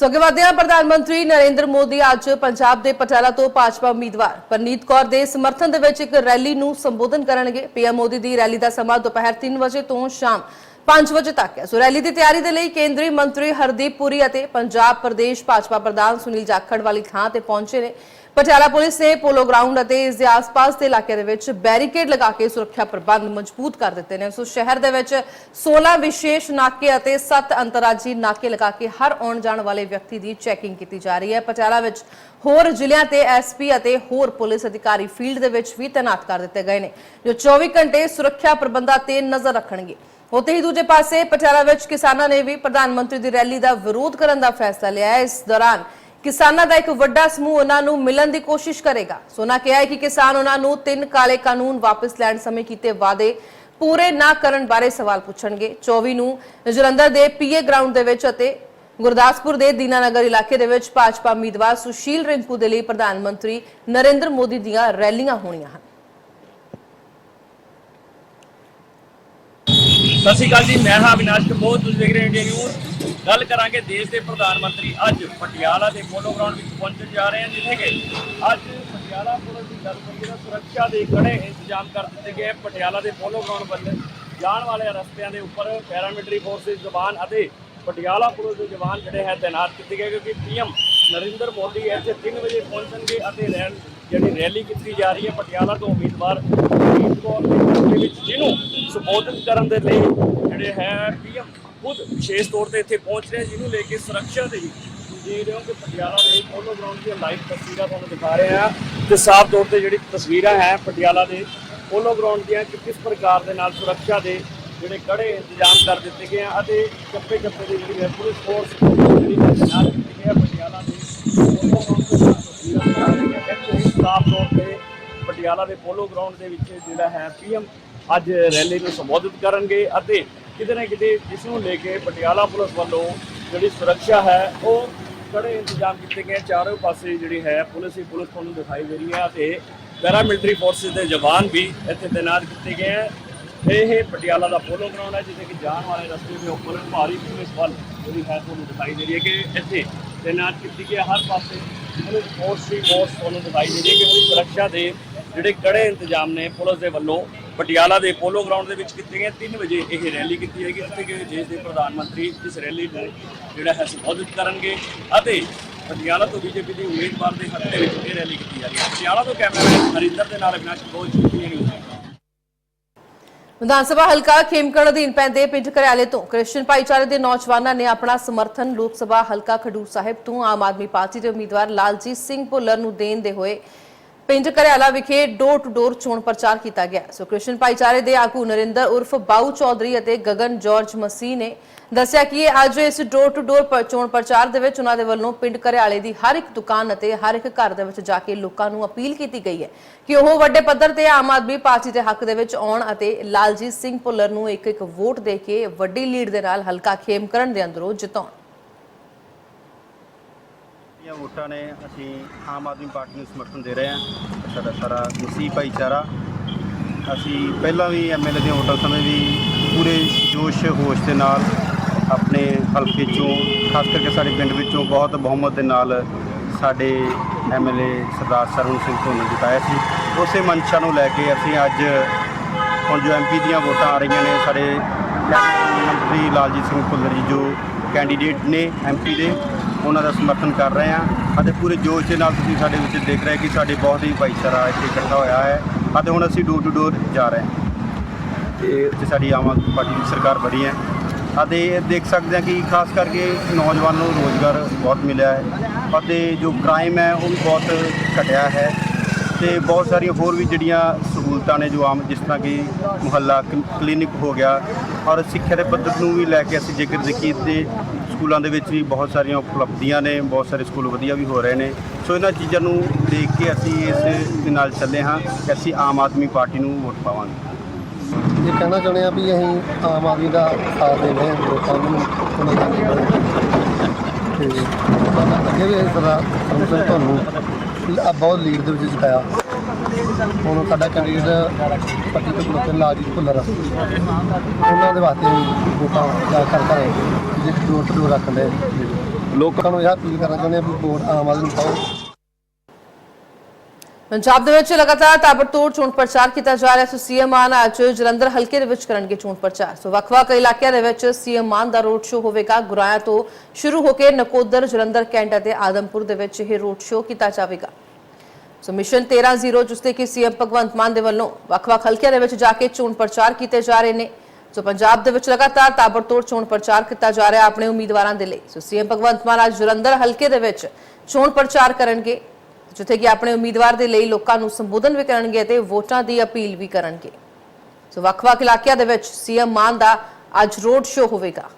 ਸੋ ਅੱਗੇ ਵਧਦੇ ਹਾਂ, ਪ੍ਰਧਾਨ ਮੰਤਰੀ ਨਰਿੰਦਰ ਮੋਦੀ ਅੱਜ ਪੰਜਾਬ ਦੇ ਪਟਿਆਲਾ ਤੋਂ ਭਾਜਪਾ ਉਮੀਦਵਾਰ ਪਰਨੀਤ ਕੌਰ ਦੇ ਸਮਰਥਨ ਦੇ ਵਿੱਚ ਇੱਕ ਰੈਲੀ ਨੂੰ ਸੰਬੋਧਨ ਕਰਨਗੇ। ਪੀਐਮ ਮੋਦੀ ਦੀ ਰੈਲੀ ਦਾ ਸਮਾਂ ਦੁਪਹਿਰ 3 ਵਜੇ ਤੋਂ ਸ਼ਾਮ 5 ਵਜੇ ਤੱਕ ਹੈ। ਸੋ ਰੈਲੀ ਦੀ ਤਿਆਰੀ ਦੇ ਲਈ ਕੇਂਦਰੀ ਮੰਤਰੀ ਹਰਦੀਪ ਪੁਰੀ ਅਤੇ ਪੰਜਾਬ ਪ੍ਰਦੇਸ਼ ਭਾਜਪਾ ਪ੍ਰਧਾਨ ਸੁਨੀਲ ਜਾਖੜ ਵਾਲੀ ਥਾਂ ਤੇ ਪਹੁੰਚੇ ਨੇ। ਪਟਿਆਲਾ ਪੁਲਿਸ ਨੇ ਪੋਲੋ ਗਰਾਊਂਡ ਅਤੇ ਇਸ ਦੇ ਆਸ-ਪਾਸ ਦੇ ਇਲਾਕੇ ਦੇ ਵਿੱਚ ਬੈਰੀਕੇਡ ਲਗਾ ਕੇ ਸੁਰੱਖਿਆ ਪ੍ਰਬੰਧ ਮਜ਼ਬੂਤ ਕਰ ਦਿੱਤੇ ਨੇ। ਸੋ ਸ਼ਹਿਰ ਦੇ ਵਿੱਚ 16 ਵਿਸ਼ੇਸ਼ ਨਾਕੇ ਅਤੇ 7 ਅੰਤਰਰਾਜੀ ਨਾਕੇ ਲਗਾ ਕੇ ਹਰ ਆਉਣ ਜਾਣ ਵਾਲੇ ਵਿਅਕਤੀ ਦੀ ਚੈਕਿੰਗ ਕੀਤੀ ਜਾ ਰਹੀ ਹੈ। ਪਟਿਆਲਾ ਵਿੱਚ ਹੋਰ ਜ਼ਿਲ੍ਹਿਆਂ ਤੇ ਐਸਪੀ ਅਤੇ ਹੋਰ ਪੁਲਿਸ ਅਧਿਕਾਰੀ ਫੀਲਡ ਦੇ ਵਿੱਚ ਵੀ ਤਾਇਨਾਤ ਕਰ ਦਿੱਤੇ ਗਏ ਨੇ, ਜੋ 24 ਘੰਟੇ ਸੁਰੱਖਿਆ ਪ੍ਰਬੰਧਾਂ ਤੇ ਨਜ਼ਰ ਰੱਖਣਗੇ। ਉੱਥੇ ਹੀ ਦੂਜੇ ਪਾਸੇ ਪਟਿਆਲਾ ਵਿੱਚ ਕਿਸਾਨਾਂ ਨੇ ਵੀ ਪ੍ਰਧਾਨ ਮੰਤਰੀ ਦੀ ਰੈਲੀ ਦਾ ਵਿਰੋਧ ਕਰਨ ਦਾ ਫੈਸਲਾ ਲਿਆ ਹੈ। ਇਸ ਦੌਰਾਨ ਕਿਸਾਨਾਂ ਦਾ ਇੱਕ ਵੱਡਾ ਸਮੂਹ ਉਹਨਾਂ ਨੂੰ ਮਿਲਣ ਦੀ ਕੋਸ਼ਿਸ਼ ਕਰੇਗਾ। ਸੋਨਾ ਕਿਹਾ ਹੈ ਕਿ ਕਿਸਾਨ ਉਹਨਾਂ ਨੂੰ ਤਿੰਨ ਕਾਲੇ ਕਾਨੂੰਨ ਵਾਪਸ ਲੈਣ ਸਮੇਂ ਕੀਤੇ ਵਾਅਦੇ ਪੂਰੇ ਨਾ ਕਰਨ ਬਾਰੇ ਸਵਾਲ ਪੁੱਛਣਗੇ। 24 ਨੂੰ ਜਲੰਧਰ ਦੇ ਪੀਏ ਗਰਾਊਂਡ ਦੇ ਵਿੱਚ ਅਤੇ ਗੁਰਦਾਸਪੁਰ ਦੇ ਦੀਨਾਨਗਰ ਇਲਾਕੇ ਦੇ ਵਿੱਚ ਭਾਜਪਾ ਉਮੀਦਵਾਰ ਸੁਸ਼ੀਲ ਰਿੰਕੂ ਦੇ ਲਈ ਪ੍ਰਧਾਨ ਮੰਤਰੀ ਨਰਿੰਦਰ ਮੋਦੀ ਦੀਆਂ ਰੈਲੀਆਂ ਹੋਣੀਆਂ ਹਨ। ਸਤਿ ਸ਼੍ਰੀ ਅਕਾਲ ਜੀ, ਮੈਂ ਹਾਂ ਅਵਿਨਾਸ਼ ਕੰਬੋਜ ਤੁਸੀਂ ਦੇਖ ਰਹੇ ਹੋ ਇੰਡੀਆ ਨਿਊਜ਼। ਗੱਲ ਕਰਾਂਗੇ ਦੇਸ਼ ਦੇ ਪ੍ਰਧਾਨ ਮੰਤਰੀ ਅੱਜ ਪਟਿਆਲਾ ਦੇ ਪੋਲੋ ਗਰਾਊਂਡ ਵਿੱਚ ਪਹੁੰਚਣ ਜਾ ਰਹੇ ਹਨ ਜਿੱਥੇ ਕਿ ਅੱਜ ਪਟਿਆਲਾ ਪੁਲਿਸ ਦੀ ਗੱਲ ਕਰੀਏ ਤਾਂ ਸੁਰੱਖਿਆ ਦੇ ਕੜੇ ਇੰਤਜ਼ਾਮ ਕਰ ਦਿੱਤੇ ਗਏ ਪਟਿਆਲਾ ਦੇ ਪੋਲੋ ਗਰਾਊਂਡ ਵੱਲ। ਜਾਣ ਵਾਲੇ ਰਸਤਿਆਂ ਦੇ ਉੱਪਰ ਪੈਰਾਮਿਲਟਰੀ ਫੋਰਸਿਸ ਜਵਾਨ ਅਤੇ ਪਟਿਆਲਾ ਪੁਲਿਸ ਦੇ ਜਵਾਨ ਜਿਹੜੇ ਹੈ ਤਾਇਨਾਤ ਕੀਤੇ ਗਏ ਕਿਉਂਕਿ ਪੀਐਮ ਨਰਿੰਦਰ ਮੋਦੀ ਇੱਥੇ 3 ਵਜੇ ਪਹੁੰਚਣਗੇ ਅਤੇ ਰੈਲ ਜਿਹੜੀ ਰੈਲੀ ਕੀਤੀ ਜਾ ਰਹੀ ਹੈ ਪਟਿਆਲਾ ਤੋਂ ਉਮੀਦਵਾਰ ਪ੍ਰੀਤ ਕੌਰ ਦੇ ਦੇ ਵਿੱਚ, ਜਿਹਨੂੰ ਸੰਬੋਧਨ ਕਰਨ ਦੇ ਲਈ ਜਿਹੜੇ ਹੈ ਪੀਐਮ ਖੁਦ ਵਿਸ਼ੇਸ਼ ਤੌਰ ਤੇ ਇੱਥੇ ਪਹੁੰਚ ਰਹੇ ਜਿਹਨੂੰ ਲੈ ਕੇ ਸੁਰੱਖਿਆ ਦੇ ਵੀ ਦੇਖ ਰਹੇ ਹੋ ਕਿ ਪਟਿਆਲਾ ਦੇ ਪੋਲੋ ਗਰਾਊਂਡ ਦੀਆਂ ਲਾਈਵ ਤਸਵੀਰਾਂ ਤੁਹਾਨੂੰ ਦਿਖਾ ਰਹੇ ਹਾਂ ਤੇ ਸਾਫ਼ ਤੌਰ ਤੇ ਜਿਹੜੀ ਤਸਵੀਰਾਂ ਹੈ ਪਟਿਆਲਾ ਦੇ ਪੋਲੋ ਗਰਾਊਂਡ ਦੀਆਂ ਕਿ ਕਿਸ ਪ੍ਰਕਾਰ ਦੇ ਨਾਲ ਸੁਰੱਖਿਆ ਦੇ ਜਿਹੜੇ ਕੜੇ ਇੰਤਜ਼ਾਮ ਕਰ ਦਿੱਤੇ ਗਏ ਆ ਅਤੇ ਚੱਪੇ ਚੱਪੇ ਦੀ ਜਿਹੜੀ ਹੈ ਪੁਲਿਸ ਫੋਰਸ ਜਿਹੜੀ ਹੈ ਤਾਇਨਾਤ ਗਈ ਹੈ ਪਟਿਆਲਾ ਦੇ ਪੋਲੋ ਗਰਾਊਂਡ ਦੀਆਂ ਤਸਵੀਰਾਂ ਦਿਖਾ ਰਹੇ ਹਾਂ ਇੱਥੇ ਹੀ ਸਾਫ਼ ਤੌਰ ਤੇ ਪਟਿਆਲਾ ਦੇ ਪੋਲੋ ਗਰਾਊਂਡ ਦੇ ਵਿੱਚ ਜਿਹੜਾ ਹੈ ਪੀਐਮ ਅੱਜ ਰੈਲੀ ਨੂੰ ਸੰਬੋਧਿਤ ਕਰਨਗੇ ਅਤੇ ਕਿਤੇ ਨਾ ਕਿਤੇ ਜਿਸ ਨੂੰ ਲੈ ਕੇ ਪਟਿਆਲਾ ਪੁਲਿਸ ਵੱਲੋਂ ਜਿਹੜੀ ਸੁਰੱਖਿਆ ਹੈ, ਉਹ ਕੜੇ ਇੰਤਜ਼ਾਮ ਕੀਤੇ ਗਏ। ਚਾਰੋਂ ਪਾਸੇ ਜਿਹੜੀ ਹੈ, ਪੁਲਿਸ ਹੀ ਪੁਲਿਸ ਤੁਹਾਨੂੰ ਦਿਖਾਈ ਦੇ ਰਹੀ ਹੈ ਅਤੇ ਪੈਰਾਮਿਲਟਰੀ ਫੋਰਸਿਸ ਦੇ ਜਵਾਨ ਵੀ ਇੱਥੇ ਤਾਇਨਾਤ ਕੀਤੇ ਗਏ ਹੈ। ਇਹ ਪਟਿਆਲਾ ਦਾ ਪੋਲੋ ਗਰਾਊਂਡ ਹੈ ਜਿੱਥੇ ਕਿ ਜਾਣ ਵਾਲੇ ਰਸਤੇ ਦੇ ਉੱਪਰ ਭਾਰੀ ਪੁਲਿਸ ਵੱਲ ਜਿਹੜੀ ਹੈ ਤੁਹਾਨੂੰ ਦਿਖਾਈ ਦੇ ਰਹੀ ਹੈ ਕਿ ਇੱਥੇ ਤਾਇਨਾਤ ਕੀਤੀ ਗਈ ਹੈ। ਹਰ ਪਾਸੇ ਪੁਲਿਸ ਫੋਰਸ ਹੀ ਫੋਰਸ ਤੁਹਾਨੂੰ ਦਿਖਾਈ ਦੇ ਰਹੀ ਹੈ ਕਿ ਉਹਦੀ ਸੁਰੱਖਿਆ ਦੇ ਜਿਹੜੇ ਕੜੇ ਇੰਤਜ਼ਾਮ ਨੇ ਪੁਲਿਸ ਦੇ ਵੱਲੋਂ ਪਟਿਆਲਾ ਦੇ ਪੋਲੋ ਗਰਾਊਂਡ ਦੇ ਵਿੱਚ ਕੀਤੇ ਗਏ 3 ਵਜੇ ਇਹ ਰੈਲੀ ਕੀਤੀ ਹੈਗੀ, ਜਿੱਥੇ ਕਿ ਦੇਸ਼ ਦੇ ਪ੍ਰਧਾਨ ਮੰਤਰੀ ਇਸ ਰੈਲੀ ਨੂੰ ਜਿਹੜਾ ਹੈ ਸੰਬੋਧਿਤ ਕਰਨਗੇ ਅਤੇ ਪਟਿਆਲਾ ਤੋਂ ਬੀਜੇਪੀ ਦੀ ਉਮੀਦਵਾਰ ਦੇ ਹੱਕ ਦੇ ਵਿੱਚ ਇਹ ਰੈਲੀ ਕੀਤੀ ਜਾ ਰਹੀ ਹੈ। ਪਟਿਆਲਾ ਤੋਂ ਕੈਮਰਾਮੈਨ ਹਰਿੰਦਰ ਦੇ ਨਾਲ ਅਵਿਨਾਸ਼ ਕੋਚ ਨਿਊਜ਼। ਵਿਧਾਨ ਸਭਾ ਹਲਕਾ ਖੇਮਕਰਨ ਅਧੀਨ ਪੈਂਦੇ ਪਿੰਡ ਘਰਿਆਲੇ ਤੋਂ ਕ੍ਰਿਸਚੀਅਨ ਭਾਈਚਾਰੇ ਦੇ ਨੌਜਵਾਨਾਂ ਨੇ ਆਪਣਾ ਸਮਰਥਨ ਲੋਕ ਸਭਾ ਹਲਕਾ ਖਡੂਰ ਸਾਹਿਬ ਤੋਂ ਆਮ ਆਦਮੀ ਪਾਰਟੀ ਦੇ ਉਮੀਦਵਾਰ ਲਾਲਜੀਤ ਸਿੰਘ ਭੁੱਲਰ ਨੂੰ ਦੇਣ ਦੇ ਹੋਏ ਪਿੰਡ ਘਰਿਆਲਾ ਵਿਖੇ ਡੋਰ ਟੂ ਡੋਰ ਚੋਣ ਪ੍ਰਚਾਰ ਕੀਤਾ ਗਿਆ। ਸੋ ਕ੍ਰਿਸ਼ਨ ਭਾਈਚਾਰੇ ਦੇ ਆਗੂ ਨਰਿੰਦਰ ਉਰਫ ਬਾਊ ਚੌਧਰੀ ਅਤੇ ਗਗਨ ਜਾਰਜ ਮਸੀਹ ਨੇ ਦੱਸਿਆ ਕਿ ਅੱਜ ਇਸ ਡੋਰ ਟੂ ਡੋਰ ਚੋਣ ਪ੍ਰਚਾਰ ਦੇ ਵਿੱਚ ਉਹਨਾਂ ਦੇ ਵੱਲੋਂ ਪਿੰਡ ਘਰਿਆਲੇ ਦੀ ਹਰ ਇੱਕ ਦੁਕਾਨ ਅਤੇ ਹਰ ਇੱਕ ਘਰ ਦੇ ਵਿੱਚ ਜਾ ਕੇ ਲੋਕਾਂ ਨੂੰ ਅਪੀਲ ਕੀਤੀ ਗਈ ਹੈ ਕਿ ਉਹ ਵੱਡੇ ਪੱਧਰ ਤੇ ਆਮ ਆਦਮੀ ਪਾਰਟੀ ਦੇ ਹੱਕ ਦੇ ਵਿੱਚ ਆਉਣ ਅਤੇ ਲਾਲਜੀਤ ਸਿੰਘ ਭੁੱਲਰ ਨੂੰ ਇੱਕ ਇੱਕ ਵੋਟ ਦੇ ਕੇ ਵੱਡੀ ਲੀਡ ਦੇ ਨਾਲ ਹਲਕਾ ਖੇਮਕਰਨ ਦੇ ਅੰਦਰੋਂ ਜਿਤਾਉਣ। ਇਹ ਵੋਟਾਂ ਨੇ ਅਸੀਂ ਆਮ ਆਦਮੀ ਪਾਰਟੀ ਨੂੰ ਸਮਰਥਨ ਦੇ ਰਹੇ ਹਾਂ। ਸਾਡਾ ਸਾਰਾ ਮਸੀਹ ਭਾਈਚਾਰਾ। ਅਸੀਂ ਪਹਿਲਾਂ ਵੀ ਐਮਐਲਏ ਦੀਆਂ ਵੋਟਾਂ ਸਮੇਂ ਵੀ ਪੂਰੇ ਜੋਸ਼ ਹੋਸ਼ ਦੇ ਨਾਲ ਆਪਣੇ ਹਲਕੇ ਚੋਂ, ਖਾਸ ਕਰਕੇ ਸਾਡੇ ਪਿੰਡ ਵਿੱਚੋਂ ਬਹੁਤ ਬਹੁਮਤ ਦੇ ਨਾਲ ਸਾਡੇ ਐਮਐਲਏ ਸਰਦਾਰ ਸਰਵਨ ਸਿੰਘ ਧੋਨੀ ਜਿਤਾਇਆ ਸੀ। ਉਸੇ ਮਨਸ਼ਾ ਨੂੰ ਲੈ ਕੇ ਅਸੀਂ ਅੱਜ ਹੁਣ ਜੋ ਐਮਪੀ ਦੀਆਂ ਵੋਟਾਂ ਆ ਰਹੀਆਂ ਨੇ, ਸਾਡੇ ਮੰਤਰੀ ਲਾਲਜੀਤ ਸਿੰਘ ਭੁੱਲਰ ਜੀ ਜੋ ਕੈਂਡੀਡੇਟ ਨੇ ਐਮਪੀ ਦੇ ਉਹਨਾਂ ਦਾ ਸਮਰਥਨ ਕਰ ਰਹੇ ਹਾਂ ਅਤੇ ਪੂਰੇ ਜੋਸ਼ ਦੇ ਨਾਲ ਤੁਸੀਂ ਸਾਡੇ ਵਿੱਚ ਦੇਖ ਰਹੇ ਕਿ ਸਾਡੇ ਬਹੁਤ ਹੀ ਭਾਈਚਾਰਾ ਇੱਥੇ ਇਕੱਠਾ ਹੋਇਆ ਹੈ ਅਤੇ ਹੁਣ ਅਸੀਂ ਡੋਰ ਟੂ ਡੋਰ ਜਾ ਰਹੇ ਹਾਂ। ਤੇ ਤੇ ਸਾਡੀ ਆਮ ਆਦਮੀ ਪਾਰਟੀ ਦੀ ਸਰਕਾਰ ਬਣੀ ਹੈ ਅਤੇ ਦੇਖ ਸਕਦੇ ਹਾਂ ਕਿ ਖਾਸ ਕਰਕੇ ਨੌਜਵਾਨਾਂ ਨੂੰ ਰੋਜ਼ਗਾਰ ਬਹੁਤ ਮਿਲਿਆ ਹੈ ਅਤੇ ਜੋ ਕ੍ਰਾਈਮ ਹੈ ਉਹ ਵੀ ਬਹੁਤ ਘਟਿਆ ਹੈ ਤੇ ਬਹੁਤ ਸਾਰੀਆਂ ਹੋਰ ਵੀ ਜਿਹੜੀਆਂ ਸਹੂਲਤਾਂ ਨੇ ਜੋ ਆਮ ਜਿਸ ਤਰ੍ਹਾਂ ਕਿ ਮੁਹੱਲਾ ਕਲ- ਕਲੀਨਿਕ ਹੋ ਗਿਆ ਔਰ ਸਿੱਖਿਆ ਦੇ ਪੱਧਰ ਨੂੰ ਵੀ ਲੈ ਕੇ ਅਸੀਂ ਜੇਕਰ ਦੇਖੀਏ ਤੇ ਸਕੂਲਾਂ ਦੇ ਵਿੱਚ ਵੀ ਬਹੁਤ ਸਾਰੀਆਂ ਉਪਲਬਧੀਆਂ ਨੇ, ਬਹੁਤ ਸਾਰੇ ਸਕੂਲ ਵਧੀਆ ਵੀ ਹੋ ਰਹੇ ਨੇ। ਸੋ ਇਹਨਾਂ ਚੀਜ਼ਾਂ ਨੂੰ ਦੇਖ ਕੇ ਅਸੀਂ ਇਸ ਦੇ ਨਾਲ ਚੱਲੇ ਹਾਂ ਕਿ ਅਸੀਂ ਆਮ ਆਦਮੀ ਪਾਰਟੀ ਨੂੰ ਵੋਟ ਪਾਵਾਂਗੇ। ਇਹ ਕਹਿਣਾ ਚਾਹੁੰਦੇ ਆ ਵੀ ਅਸੀਂ ਆਮ ਆਦਮੀ ਦਾ ਸਾਥ ਦੇ ਰਹੇ ਹਾਂ, ਲੋਕਾਂ ਨੂੰ ਤੇ ਅੱਗੇ ਵੀ ਅਸੀਂ ਸਰਦਾਰ ਸਰਮ ਤੁਹਾਨੂੰ ਲ- ਬਹੁਤ ਲੀਡ ਦੇ ਵਿੱਚ ਜਿਤਾਇਆ ਹੁਣ ਸਾਡਾ ਕੈਂਡੀਡੇਟ ਪੱਟੀ ਤੋਂ ਖਲੋਤੇ ਲਾਲਜੀਤ ਭੁੱਲਰ ਉਹਨਾਂ ਦੇ ਵਾਸਤੇ ਵੋਟਾਂ ਜਾ ਕਰ ਕਰ ਜੇ ਡੋਰ ਟੂ ਡੋਰ ਰੱਖਦੇ ਲੋਕਾਂ ਨੂੰ ਇਹ ਅਪੀਲ ਕਰਨਾ ਚਾਹੁੰਦੇ ਆ ਵੀ ਵੋਟ ਆਮ ਆਦਮੀ ਨੂੰ ਪਾਓ। ਪੰਜਾਬ ਦੇ ਵਿੱਚ ਲਗਾਤਾਰ ਤਾਬੜਤੋੜ ਚੋਣ ਪ੍ਰਚਾਰ ਕੀਤਾ ਜਾ ਰਿਹਾ। ਹੈ ਸੀਐਮ ਮਾਨ ਅੱਜ ਜਲੰਧਰ ਹਲਕੇ ਦੇ ਵਿੱਚ ਕਰਨਗੇ ਚੋਣ ਪ੍ਰਚਾਰ। ਸੋ ਵੱਖ-ਵੱਖ ਇਲਾਕਿਆਂ ਦੇ ਵਿੱਚ ਸੀਐਮ ਮਾਨ ਦਾ ਰੋਡ ਸ਼ੋਅ ਹੋਵੇਗਾ। ਗੁਰਾਇਆ ਤੋਂ ਸ਼ੁਰੂ ਹੋ ਕੇ ਨਕੋਦਰ, ਜਲੰਧਰ, ਕੈਂਟ ਅਤੇ ਆਦਮਪੁਰ ਦੇ ਵਿੱਚ ਇਹ ਰੋਡ ਸ਼ੋਅ ਕੀਤਾ ਜਾਵੇਗਾ। ਸੋ ਮਿਸ਼ਨ 13 ਜ਼ੀਰੋ, ਜਿਸ ਤੇ ਕਿ ਸੀਐਮ ਭਗਵੰਤ ਮਾਨ ਦੇ ਵੱਲੋਂ ਵੱਖ-ਵੱਖ ਹਲਕਿਆਂ ਦੇ ਵਿੱਚ ਜਾ ਕੇ ਚੋਣ ਪ੍ਰਚਾਰ ਕੀਤੇ ਜਾ ਰਹੇ ਨੇ। ਸੋ ਪੰਜਾਬ ਦੇ ਵਿੱਚ ਲਗਾਤਾਰ ਤਾਬੜਤੋੜ ਚੋਣ ਪ੍ਰਚਾਰ ਕੀਤਾ ਜਾ ਰਿਹਾ ਆਪਣੇ ਉਮੀਦਵਾਰਾਂ ਦੇ ਲਈ। ਸੋ ਸੀਐਮ ਭਗਵੰਤ ਮਾਨ ਅੱਜ ਜਲੰਧਰ ਹਲਕੇ ਦੇ ਵਿੱਚ ਚੋਣ ਪ੍ਰਚਾਰ ਕਰਨਗੇ, ਜਿੱਥੇ ਕਿ ਆਪਣੇ ਉਮੀਦਵਾਰ ਦੇ ਲਈ ਲੋਕਾਂ ਨੂੰ ਸੰਬੋਧਨ ਵੀ ਕਰਨਗੇ ਤੇ ਵੋਟਾਂ ਦੀ ਅਪੀਲ ਵੀ ਕਰਨਗੇ। ਸੋ ਵੱਖ-ਵੱਖ ਇਲਾਕਿਆਂ ਦੇ ਵਿੱਚ ਸੀਐਮ ਮਾਨ ਦਾ ਅੱਜ ਰੋਡ ਸ਼ੋਅ ਹੋਵੇਗਾ।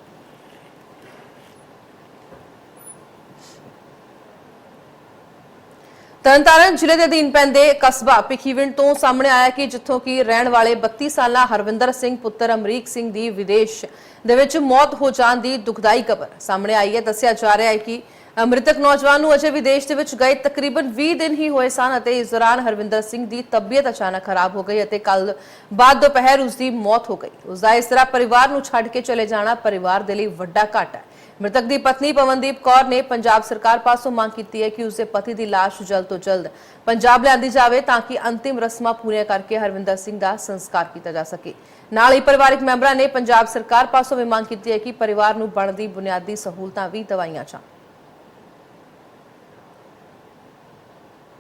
ਤਰਨਤਾਰਨ ਜ਼ਿਲ੍ਹੇ ਦੇ ਅਧੀਨ ਪੈਂਦੇ ਕਸਬਾ ਭਿੱਖੀਵਿੰਡ ਤੋਂ ਸਾਹਮਣੇ ਆਇਆ ਕਿ ਜਿੱਥੋਂ ਕਿ ਰਹਿਣ ਵਾਲੇ 32 ਸਾਲਾ ਹਰਵਿੰਦਰ ਸਿੰਘ ਪੁੱਤਰ ਅਮਰੀਕ ਸਿੰਘ ਦੀ ਵਿਦੇਸ਼ ਦੇ ਵਿੱਚ ਮੌਤ ਹੋ ਜਾਣ ਦੀ ਦੁਖਦਾਈ ਖਬਰ ਸਾਹਮਣੇ ਆਈ ਹੈ। ਦੱਸਿਆ ਜਾ ਰਿਹਾ ਹੈ ਕਿ ਮ੍ਰਿਤਕ ਨੌਜਵਾਨ ਨੂੰ ਅਜੇ ਵਿਦੇਸ਼ ਦੇ ਵਿੱਚ ਗਏ ਤਕਰੀਬਨ 20 ਦਿਨ ਹੀ ਹੋਏ ਸਨ ਅਤੇ ਇਸ ਦੌਰਾਨ ਹਰਵਿੰਦਰ ਸਿੰਘ ਦੀ ਤਬੀਅਤ ਅਚਾਨਕ ਖਰਾਬ ਹੋ ਗਈ ਅਤੇ ਕੱਲ ਬਾਅਦ ਦੁਪਹਿਰ ਉਸ ਦੀ ਮੌਤ ਹੋ ਗਈ। ਉਸ ਦਾ ਇਸ ਤਰ੍ਹਾਂ ਪਰਿਵਾਰ ਨੂੰ ਛੱਡ ਕੇ ਚਲੇ ਜਾਣਾ ਪਰਿਵਾਰ ਦੇ ਲਈ ਵੱਡਾ ਘਾਟਾ ਹੈ। ਮ੍ਰਿਤਕ ਦੀ ਪਤਨੀ ਪਵਨਦੀਪ ਕੌਰ ਨੇ ਪੰਜਾਬ ਸਰਕਾਰ ਪਾਸੋਂ ਮੰਗ ਕੀਤੀ ਹੈ ਕਿ ਉਸਦੇ ਪਤੀ ਦੀ ਲਾਸ਼ ਜਲਦ ਤੋਂ ਜਲਦ ਪੰਜਾਬ ਲਿਆਂਦੀ ਜਾਵੇ ਤਾਂ ਕਿ ਅੰਤਿਮ ਰਸਮਾਂ ਪੂਰੀਆਂ ਕਰਕੇ ਹਰਵਿੰਦਰ ਸਿੰਘ ਦਾ ਸੰਸਕਾਰ ਕੀਤਾ ਜਾ ਸਕੇ। ਨਾਲ ਹੀ ਪਰਿਵਾਰਕ ਮੈਂਬਰਾਂ ਨੇ ਪੰਜਾਬ ਸਰਕਾਰ ਪਾਸੋਂ ਵੀ ਮੰਗ ਕੀਤੀ ਹੈ ਕਿ ਪਰਿਵਾਰ ਨੂੰ ਬਣਦੀ ਬੁਨਿਆਦੀ ਸਹੂਲਤਾਂ ਵੀ ਦਵਾਈਆਂ ਜਾਣ।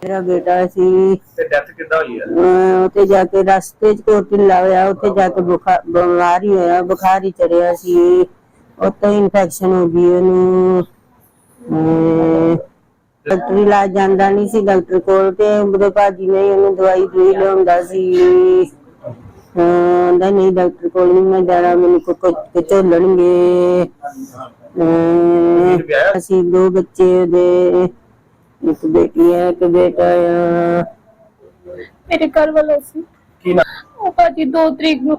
ਮੇਰਾ ਬੇਟਾ ਸੀ। ਤੇ ਡੈਥ ਕਿੱਦਾਂ ਹੋਈ ਹੈ? ਅਹ ਉੱਥੇ ਜਾ ਕੇ ਰਸਤੇ 'ਚ ਕੋਈ ਢਿੱਲਾ ਹੋਇਆ ਉੱਥੇ ਜਾ ਕੇ ਬੁਖਾਰ ਬਿਮਾਰ ਹੀ ਹੋਇਆ ਬੁਖਾਰ ਹੀ ਚੜਿਆ ਸੀ। ਉੱਥੇ ਇਨਫੈਕਸ਼ਨ ਹੋ ਗਈ ਉਹਨੂੰ। ਡਾਕਟਰ ਇਲਾਜ ਜਾਂਦਾ ਨਹੀਂ ਸੀ ਡਾਕਟਰ ਕੋਲ ਤੇ ਉਹਦੇ ਭਾਜੀ ਨੇ ਉਹਨੂੰ ਦਵਾਈ ਦੂਈ ਲਿਆਉਂਦਾ ਸੀ। ਕਹਿੰਦਾ ਨਹੀਂ ਡਾਕਟਰ ਕੋਲ ਨਹੀਂ ਮੈਂ ਜਾਣਾ ਮੈਨੂੰ ਕੋ ਝੋਲਣਗੇ। ਅਸੀਂ ਦੋ ਬੱਚੇ ਉਹਦੇ ਇੱਕ ਬੇਟੀ ਹੈ ਇੱਕ ਬੇਟਾ ਆ। ਮੇਰੇ ਘਰ ਵਾਲਾ ਸੀ। ਕੀ ਨਾਮ ਉਹ ਭਾਜੀ 2 ਤਰੀਕ ਨੂੰ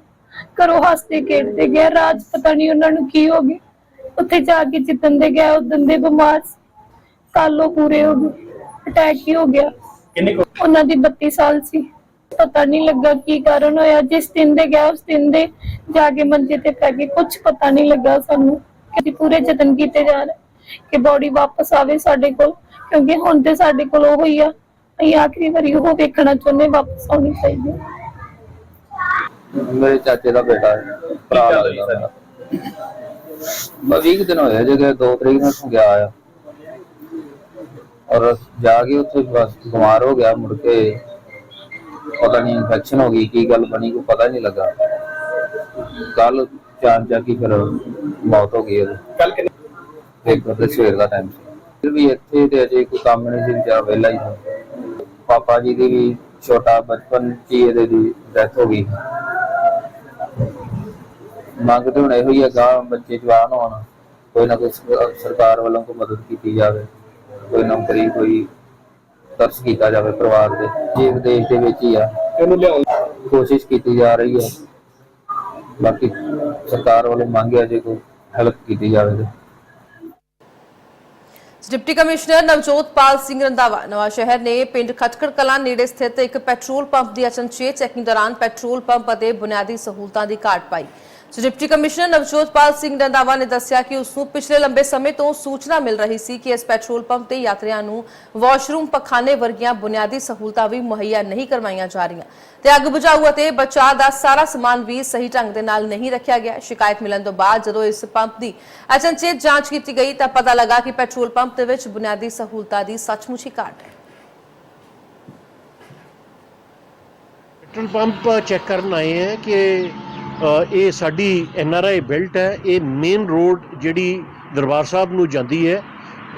ਘਰੋਂ ਹੱਸਦੇ ਖੇਡਦੇ ਗਿਆ ਰਾਜ ਪਤਾ ਨਹੀਂ ਉਹਨਾਂ ਨੂੰ ਕੀ ਹੋ ਗਿਆ ਉੱਥੇ ਜਾ ਕੇ ਜਿੱਤਣ ਦੇ ਗਿਆ ਉਹ ਦੰਦੇ ਬਿਮਾਰ ਸੀ। ਕੱਲ ਉਹ ਪੂਰੇ ਹੋ ਗਏ ਅਟੈਕ ਹੀ ਹੋ ਗਿਆ। ਕਿੰਨੀ ਕੁ ਉਹਨਾਂ ਦੀ 32 ਸਾਲ ਸੀ। ਪਤਾ ਨਹੀਂ ਲੱਗਾ ਕੀ ਕਾਰਨ ਹੋਇਆ। ਜਿਸ ਦਿਨ ਦੇ ਗਿਆ ਉਸ ਦਿਨ ਦੇ ਜਾ ਕੇ ਮੰਜੇ ਤੇ ਪੈ ਗਏ ਕੁਝ ਪਤਾ ਨਹੀਂ ਲੱਗਾ ਸਾਨੂੰ ਕਿ ਪੂਰੇ ਯਤਨ ਕੀਤੇ ਜਾ ਰਹੇ ਕਿ ਬੋਡੀ ਵਾਪਸ ਆਵੇ ਸਾਡੇ ਕੋਲ ਕਿਉਂਕਿ ਹੁਣ ਤੇ ਸਾਡੇ ਕੋਲ ਉਹ ਹੀ ਆ। ਅਸੀਂ ਆਖਰੀ ਵਾਰੀ ਉਹ ਵੇਖਣਾ ਚਾਹੁੰਦੇ ਵਾਪਸ ਆਉਣੀ ਚਾਹੀਦੀ ਹੈ। ਮੇਰੇ ਚਾਚੇ ਦਾ ਬੇਟਾ ਹੈ ਭਰਾ ਲੱਗਦਾ ਮੇਰਾ। ਬਸ 20 ਕੁ ਦਿਨ ਹੋਇਆ ਜਦੋਂ 2 ਤਰੀਕ ਨੂੰ ਗਿਆ ਆ। ਔਰ ਜਾ ਕੇ ਉੱਥੇ ਬਸ ਬਿਮਾਰ ਹੋ ਗਿਆ ਮੁੜ ਕੇ। ਪਤਾ ਨਹੀਂ ਇਨਫੈਕਸ਼ਨ ਹੋ ਗਈ ਕੀ ਗੱਲ ਬਣੀ ਕੋਈ ਪਤਾ ਨਹੀਂ ਲੱਗਾ। ਕੱਲ ਚਾਰ ਜਾ ਕੇ ਫਿਰ ਮੌਤ ਹੋ ਗਈ ਉਹਦੀ। ਕੱਲ ਕਿੰਨੇ? ਇੱਕ ਉਹਦੇ ਸਵੇਰ ਦਾ ਟਾਈਮ ਸੀ। ਫਿਰ ਵੀ ਇੱਥੇ ਤੇ ਅਜੇ ਕੋਈ ਕੰਮ ਨਹੀਂ ਸੀ ਵਿਚਾਰਾ ਵਿਹਲਾ ਹੀ ਪਾਪਾ ਜੀ ਦੀ ਵੀ ਛੋਟਾ ਬਚਪਨ 'ਚ ਇਹਦੇ ਦੀ ਡੈਥ ਹੋ ਗਈ। ਮੰਗ ਤੇ ਹੁਣ ਇਹੋ ਹੀ ਹੈ ਗਾਂ ਬੱਚੇ ਜਵਾਨ ਹੋਣ ਕੋਈ ਨਾ ਕੋਈ ਸ- ਸਰਕਾਰ ਵੱਲੋਂ ਕੋਈ ਮਦਦ ਕੀਤੀ ਜਾਵੇ ਕੋਈ ਨੌਕਰੀ ਕੋਈ ਤਰਸ ਕੀਤਾ ਜਾਵੇ ਪਰਿਵਾਰ ਦੇ ਜੇ ਵਿਦੇਸ਼ ਦੇ ਵਿੱਚ ਹੀ ਆ। ਇਹਨੂੰ ਲਿਆਉਣ ਕੋਸ਼ਿਸ਼ ਕੀਤੀ ਜਾ ਰਹੀ ਹੈ। ਬਾਕੀ ਸਰਕਾਰ ਵੱਲੋਂ ਮੰਗਿਆ ਜੇ ਕੋਈ ਹੈਲਪ ਕੀਤੀ ਜਾਵੇ ਤੇ। ਡਿਪਟੀ ਕਮਿਸ਼ਨਰ ਨਵਜੋਤ ਪਾਲ ਸਿੰਘ ਰੰਧਾਵਾ ਨਵਾਂ ਸ਼ਹਿਰ ਨੇ ਪਿੰਡ ਖਟਕੜ ਕਲਾਂ ਨੇੜੇ ਸਥਿਤ ਇੱਕ ਪੈਟਰੋਲ ਪੰਪ ਦੀ ਅਚਨਚੇਤ ਚੈਕਿੰਗ ਦੌਰਾਨ ਪੈਟਰੋਲ ਪੰਪ ਅਤੇ ਬੁਨਿਆਦੀ ਸਹੂਲਤਾਂ ਦੀ ਘਾਟ ਪਾਈ। So deputy commissioner Navjotpal Singh Randhawa ਨੇ ਦੱਸਿਆ ਕਿ ਉਸ ਨੂੰ ਪਿਛਲੇ ਲੰਬੇ ਸਮੇਂ ਤੋਂ ਸੂਚਨਾ ਮਿਲ ਰਹੀ ਸੀ ਕਿ ਇਸ ਪੈਟਰੋਲ ਪੰਪ ਤੇ ਯਾਤਰੀਆਂ ਨੂੰ ਵਾਸ਼ਰੂਮ ਪਖਾਨੇ ਵਰਗੀਆਂ ਬੁਨਿਆਦੀ ਸਹੂਲਤਾਂ ਵੀ ਮੁਹੱਈਆ ਨਹੀਂ ਕਰਵਾਈਆਂ ਜਾ ਰਹੀਆਂ। ਤੇ ਅੱਗ ਬੁਝਾਊ ਅਤੇ ਬਚਾਅ ਦਾ ਸਾਰਾ ਸਮਾਨ ਵੀ ਸਹੀ ਢੰਗ ਦੇ ਨਾਲ ਨਹੀਂ ਰੱਖਿਆ ਗਿਆ। ਸ਼ਿਕਾਇਤ ਮਿਲਣ ਤੋਂ ਬਾਅਦ ਜਦੋਂ ਇਸ ਪੰਪ ਦੀ ਅਚਨਚੇਤ ਜਾਂਚ ਕੀਤੀ ਗਈ ਤਾਂ ਪਤਾ ਲੱਗਾ ਕਿ ਪੈਟਰੋਲ ਪੰਪ ਦੇ ਵਿੱਚ ਬੁਨਿਆਦੀ ਸਹੂਲਤਾਂ ਦੀ ਸੱਚਮੁੱਚ ਹੀ ਘਾਟ ਹੈ। ਪੈਟਰੋਲ ਪੰਪ ਚੈੱਕ ਕਰਨ ਆਏ ਹੈ ਕਿ ਇਹ ਸਾਡੀ ਐਨ ਆਰ ਆਈ ਬੈਲਟ ਹੈ। ਇਹ ਮੇਨ ਰੋਡ ਜਿਹੜੀ ਦਰਬਾਰ ਸਾਹਿਬ ਨੂੰ ਜਾਂਦੀ ਹੈ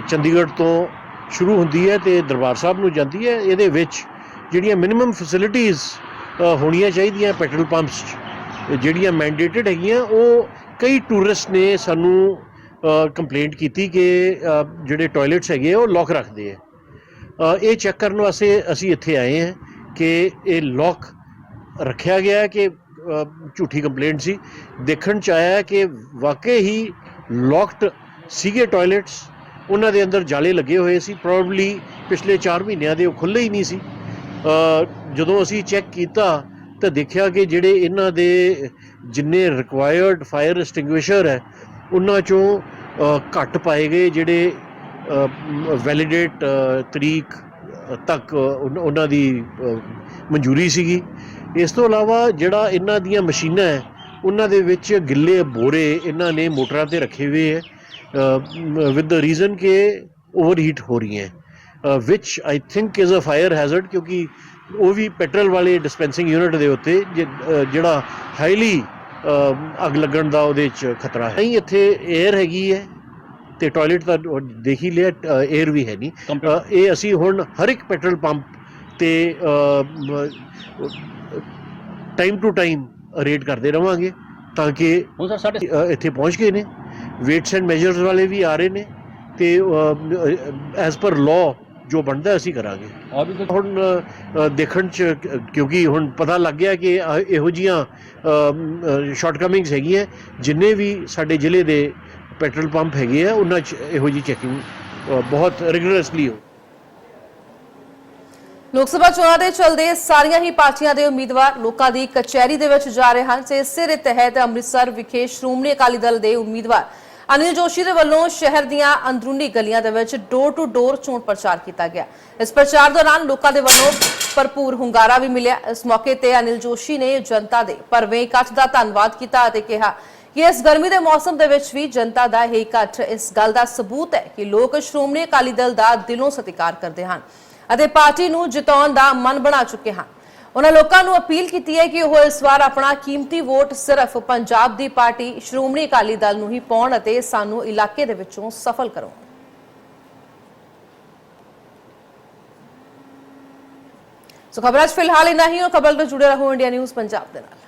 ਚੰਡੀਗੜ੍ਹ ਤੋਂ ਸ਼ੁਰੂ ਹੁੰਦੀ ਹੈ ਤੇ ਦਰਬਾਰ ਸਾਹਿਬ ਨੂੰ ਜਾਂਦੀ ਹੈ। ਇਹਦੇ ਵਿੱਚ ਜਿਹੜੀਆਂ ਮਿਨੀਮਮ ਫੈਸਿਲਿਟੀਆਂ ਹੋਣੀਆਂ ਚਾਹੀਦੀਆਂ ਪੈਟਰੋਲ ਪੰਪਸ 'ਚ ਜਿਹੜੀਆਂ ਮੈਂਡੇਟਡ ਹੈਗੀਆਂ ਉਹ ਕਈ ਟੂਰਿਸਟ ਨੇ ਸਾਨੂੰ ਕੰਪਲੇਂਟ ਕੀਤੀ ਕਿ ਜਿਹੜੇ ਟਾਇਲਟਸ ਹੈਗੇ ਆ, ਉਹ ਲੋਕ ਰੱਖਦੇ ਆ। ਇਹ ਚੈੱਕ ਕਰਨ ਵਾਸਤੇ ਅਸੀਂ ਇੱਥੇ ਆਏ ਹਾਂ ਕਿ ਇਹ ਲੋਕ ਰੱਖਿਆ ਗਿਆ ਕਿ ਝੂਠੀ ਕੰਪਲੇਂਟ ਸੀ। ਦੇਖਣ ਚ ਆਇਆ ਕਿ ਵਾਕਈ ਹੀ ਲੌਕਡ ਸੀਗੇ ਟਾਇਲਟਸ ਉਹਨਾਂ ਦੇ ਅੰਦਰ ਜਾਲੇ ਲੱਗੇ ਹੋਏ ਸੀ। ਪ੍ਰੋਬਬਲੀ ਪਿਛਲੇ 4 ਮਹੀਨਿਆਂ ਦੇ ਉਹ ਖੁੱਲੇ ਹੀ ਨਹੀਂ ਸੀ। ਜਦੋਂ ਅਸੀਂ ਚੈੱਕ ਕੀਤਾ ਤਾਂ ਦੇਖਿਆ ਕਿ ਜਿਹੜੇ ਇਹਨਾਂ ਦੇ ਜਿੰਨੇ ਰਿਕੁਆਇਰਡ ਫਾਇਰ ਐਸਟਿੰਗੁਇਸ਼ਰ ਹੈ, ਉਹਨਾਂ ਚੋਂ ਘੱਟ ਪਾਏ ਗਏ ਜਿਹੜੇ ਵੈਲੀਡੇਟ ਤਰੀਕ ਤੱਕ ਉਹਨਾਂ ਦੀ ਮਨਜ਼ੂਰੀ ਸੀਗੀ। ਇਸ ਤੋਂ ਇਲਾਵਾ ਜਿਹੜਾ ਇਹਨਾਂ ਦੀਆਂ ਮਸ਼ੀਨਾਂ ਹੈ ਉਹਨਾਂ ਦੇ ਵਿੱਚ ਗਿੱਲੇ ਬੋਰੇ ਇਹਨਾਂ ਨੇ ਮੋਟਰਾਂ ਤੇ ਰੱਖੇ ਹੋਏ ਹੈ ਵਿਦ ਦ ਰੀਜ਼ਨ ਕਿ ਓਵਰਹੀਟ ਹੋ ਰਹੀਆਂ ਵਿਚ I think is a fire hazard ਕਿਉਂਕਿ ਉਹ ਵੀ ਪੈਟਰੋਲ ਵਾਲੇ ਡਿਸਪੈਂਸਿੰਗ ਯੂਨਿਟ ਦੇ ਉੱਤੇ ਜਿਹੜਾ ਹਾਈਲੀ ਅੱਗ ਲੱਗਣ ਦਾ ਉਹਦੇ ਚ ਖਤਰਾ ਹੈ। ਨਹੀਂ ਇੱਥੇ 에ਅਰ ਹੈਗੀ ਹੈ ਤੇ ਟਾਇਲਟ ਤਾਂ ਦੇਖ ਹੀ ਲਿਆ 에ਅਰ ਵੀ ਹੈ ਨਹੀਂ। ਇਹ ਅਸੀਂ ਹੁਣ ਹਰ ਇੱਕ ਪੈਟਰੋਲ ਪੰਪ ਤੇ ਟਾਈਮ ਟੂ ਟਾਈਮ ਰੇਟ ਕਰਦੇ ਰਵਾਂਗੇ ਤਾਂ ਕਿ ਹੁਣ ਸਰ ਸਾਡੇ ਇੱਥੇ ਪਹੁੰਚ ਗਏ ਨੇ। ਵੇਟਸ ਐਂਡ ਮੈਜਰਸ ਵਾਲੇ ਵੀ ਆ ਰਹੇ ਨੇ ਤੇ ਐਜ਼ ਪਰ ਲਾਅ ਜੋ ਬਣਦਾ ਅਸੀਂ ਕਰਾਂਗੇ। ਹੁਣ ਦੇਖਣ ਚ ਕਿਉਂਕਿ ਹੁਣ ਪਤਾ ਲੱਗ ਗਿਆ ਕਿ ਇਹੋ ਜੀਆਂ ਸ਼ਾਰਟਕਮਿੰਗਸ ਹੈਗੀਆਂ ਜਿੰਨੇ ਵੀ ਸਾਡੇ ਜ਼ਿਲ੍ਹੇ ਦੇ ਪੈਟਰੋਲ ਪੰਪ ਹੈਗੇ ਆ ਉਹਨਾਂ ਚ ਇਹੋ ਜੀ ਚੈਕਿੰਗ ਬਹੁਤ ਰਿਗਰਸਲੀ ਹੋ ਲੋਕ ਸਭਾ ਚੋਣਾਂ ਦੇ ਚਲਦੇ ਸਾਰੀਆਂ ਹੀ ਪਾਰਟੀਆਂ ਦੇ ਉਮੀਦਵਾਰ ਲੋਕਾਂ ਦੀ ਕਚਹਿਰੀ ਦੇ ਵਿੱਚ ਜਾ ਰਹੇ ਹਨ, ਤੇ ਇਸੇ ਦੇ ਤਹਿਤ ਅੰਮ੍ਰਿਤਸਰ ਵਿਖੇ ਸ਼੍ਰੋਮਣੀ ਅਕਾਲੀ ਦਲ ਦੇ ਉਮੀਦਵਾਰ ਅਨਿਲ ਜੋਸ਼ੀ ਦੇ ਵੱਲੋਂ ਸ਼ਹਿਰ ਦੀਆਂ ਅੰਦਰੂਨੀ ਗਲੀਆਂ ਦੇ ਵਿੱਚ ਡੋਰ ਟੂ ਡੋਰ ਚੋਣ ਪ੍ਰਚਾਰ ਕੀਤਾ ਗਿਆ। ਇਸ ਪ੍ਰਚਾਰ ਦੌਰਾਨ ਲੋਕਾਂ ਦੇ ਵੱਲੋਂ ਭਰਪੂਰ ਹੁੰਗਾਰਾ ਵੀ ਮਿਲਿਆ। ਇਸ ਮੌਕੇ ਤੇ ਅਨਿਲ ਜੋਸ਼ੀ ਨੇ ਜਨਤਾ ਦੇ ਭਰਵੇਂ ਇਕੱਠ ਦਾ ਧੰਨਵਾਦ ਕੀਤਾ ਅਤੇ ਕਿਹਾ ਕਿ ਇਸ ਗਰਮੀ ਦੇ ਮੌਸਮ ਦੇ ਵਿੱਚ ਵੀ ਜਨਤਾ ਦਾ ਇਹ ਇਕੱਠ ਇਸ ਗੱਲ ਦਾ ਸਬੂਤ ਹੈ ਕਿ ਲੋਕ ਸ਼੍ਰੋਮਣੀ ਅਕਾਲੀ ਦਲ ਦਾ ਦਿਲੋਂ ਸਤਿਕਾਰ ਕਰਦੇ ਹਨ। ਅਤੇ ਪਾਰਟੀ ਨੂੰ ਜਿਤਾਉਣ ਦਾ ਮਨ ਬਣਾ ਚੁੱਕੇ ਹਨ ਉਹਨਾਂ ਲੋਕਾਂ ਨੂੰ ਅਪੀਲ ਕੀਤੀ ਹੈ ਕਿ ਉਹ ਇਸ ਵਾਰ ਆਪਣਾ ਕੀਮਤੀ ਵੋਟ ਸਿਰਫ ਪੰਜਾਬ ਦੀ ਪਾਰਟੀ ਸ਼੍ਰੋਮਣੀ ਅਕਾਲੀ ਦਲ ਨੂੰ ਹੀ ਪਾਉਣ ਅਤੇ ਸਾਨੂੰ ਇਲਾਕੇ ਦੇ ਵਿੱਚੋਂ ਸਫਲ ਕਰੋ ਸੋ ਖਬਰਾਂ 'ਚ ਫਿਲਹਾਲ ਇਨਾ ਹੀ। ਹੋ ਖਬਰ ਤੋਂ ਜੁੜੇ ਰਹੋ ਇੰਡੀਆ ਨਿਊਜ਼ ਪੰਜਾਬ ਦੇ ਨਾਲ।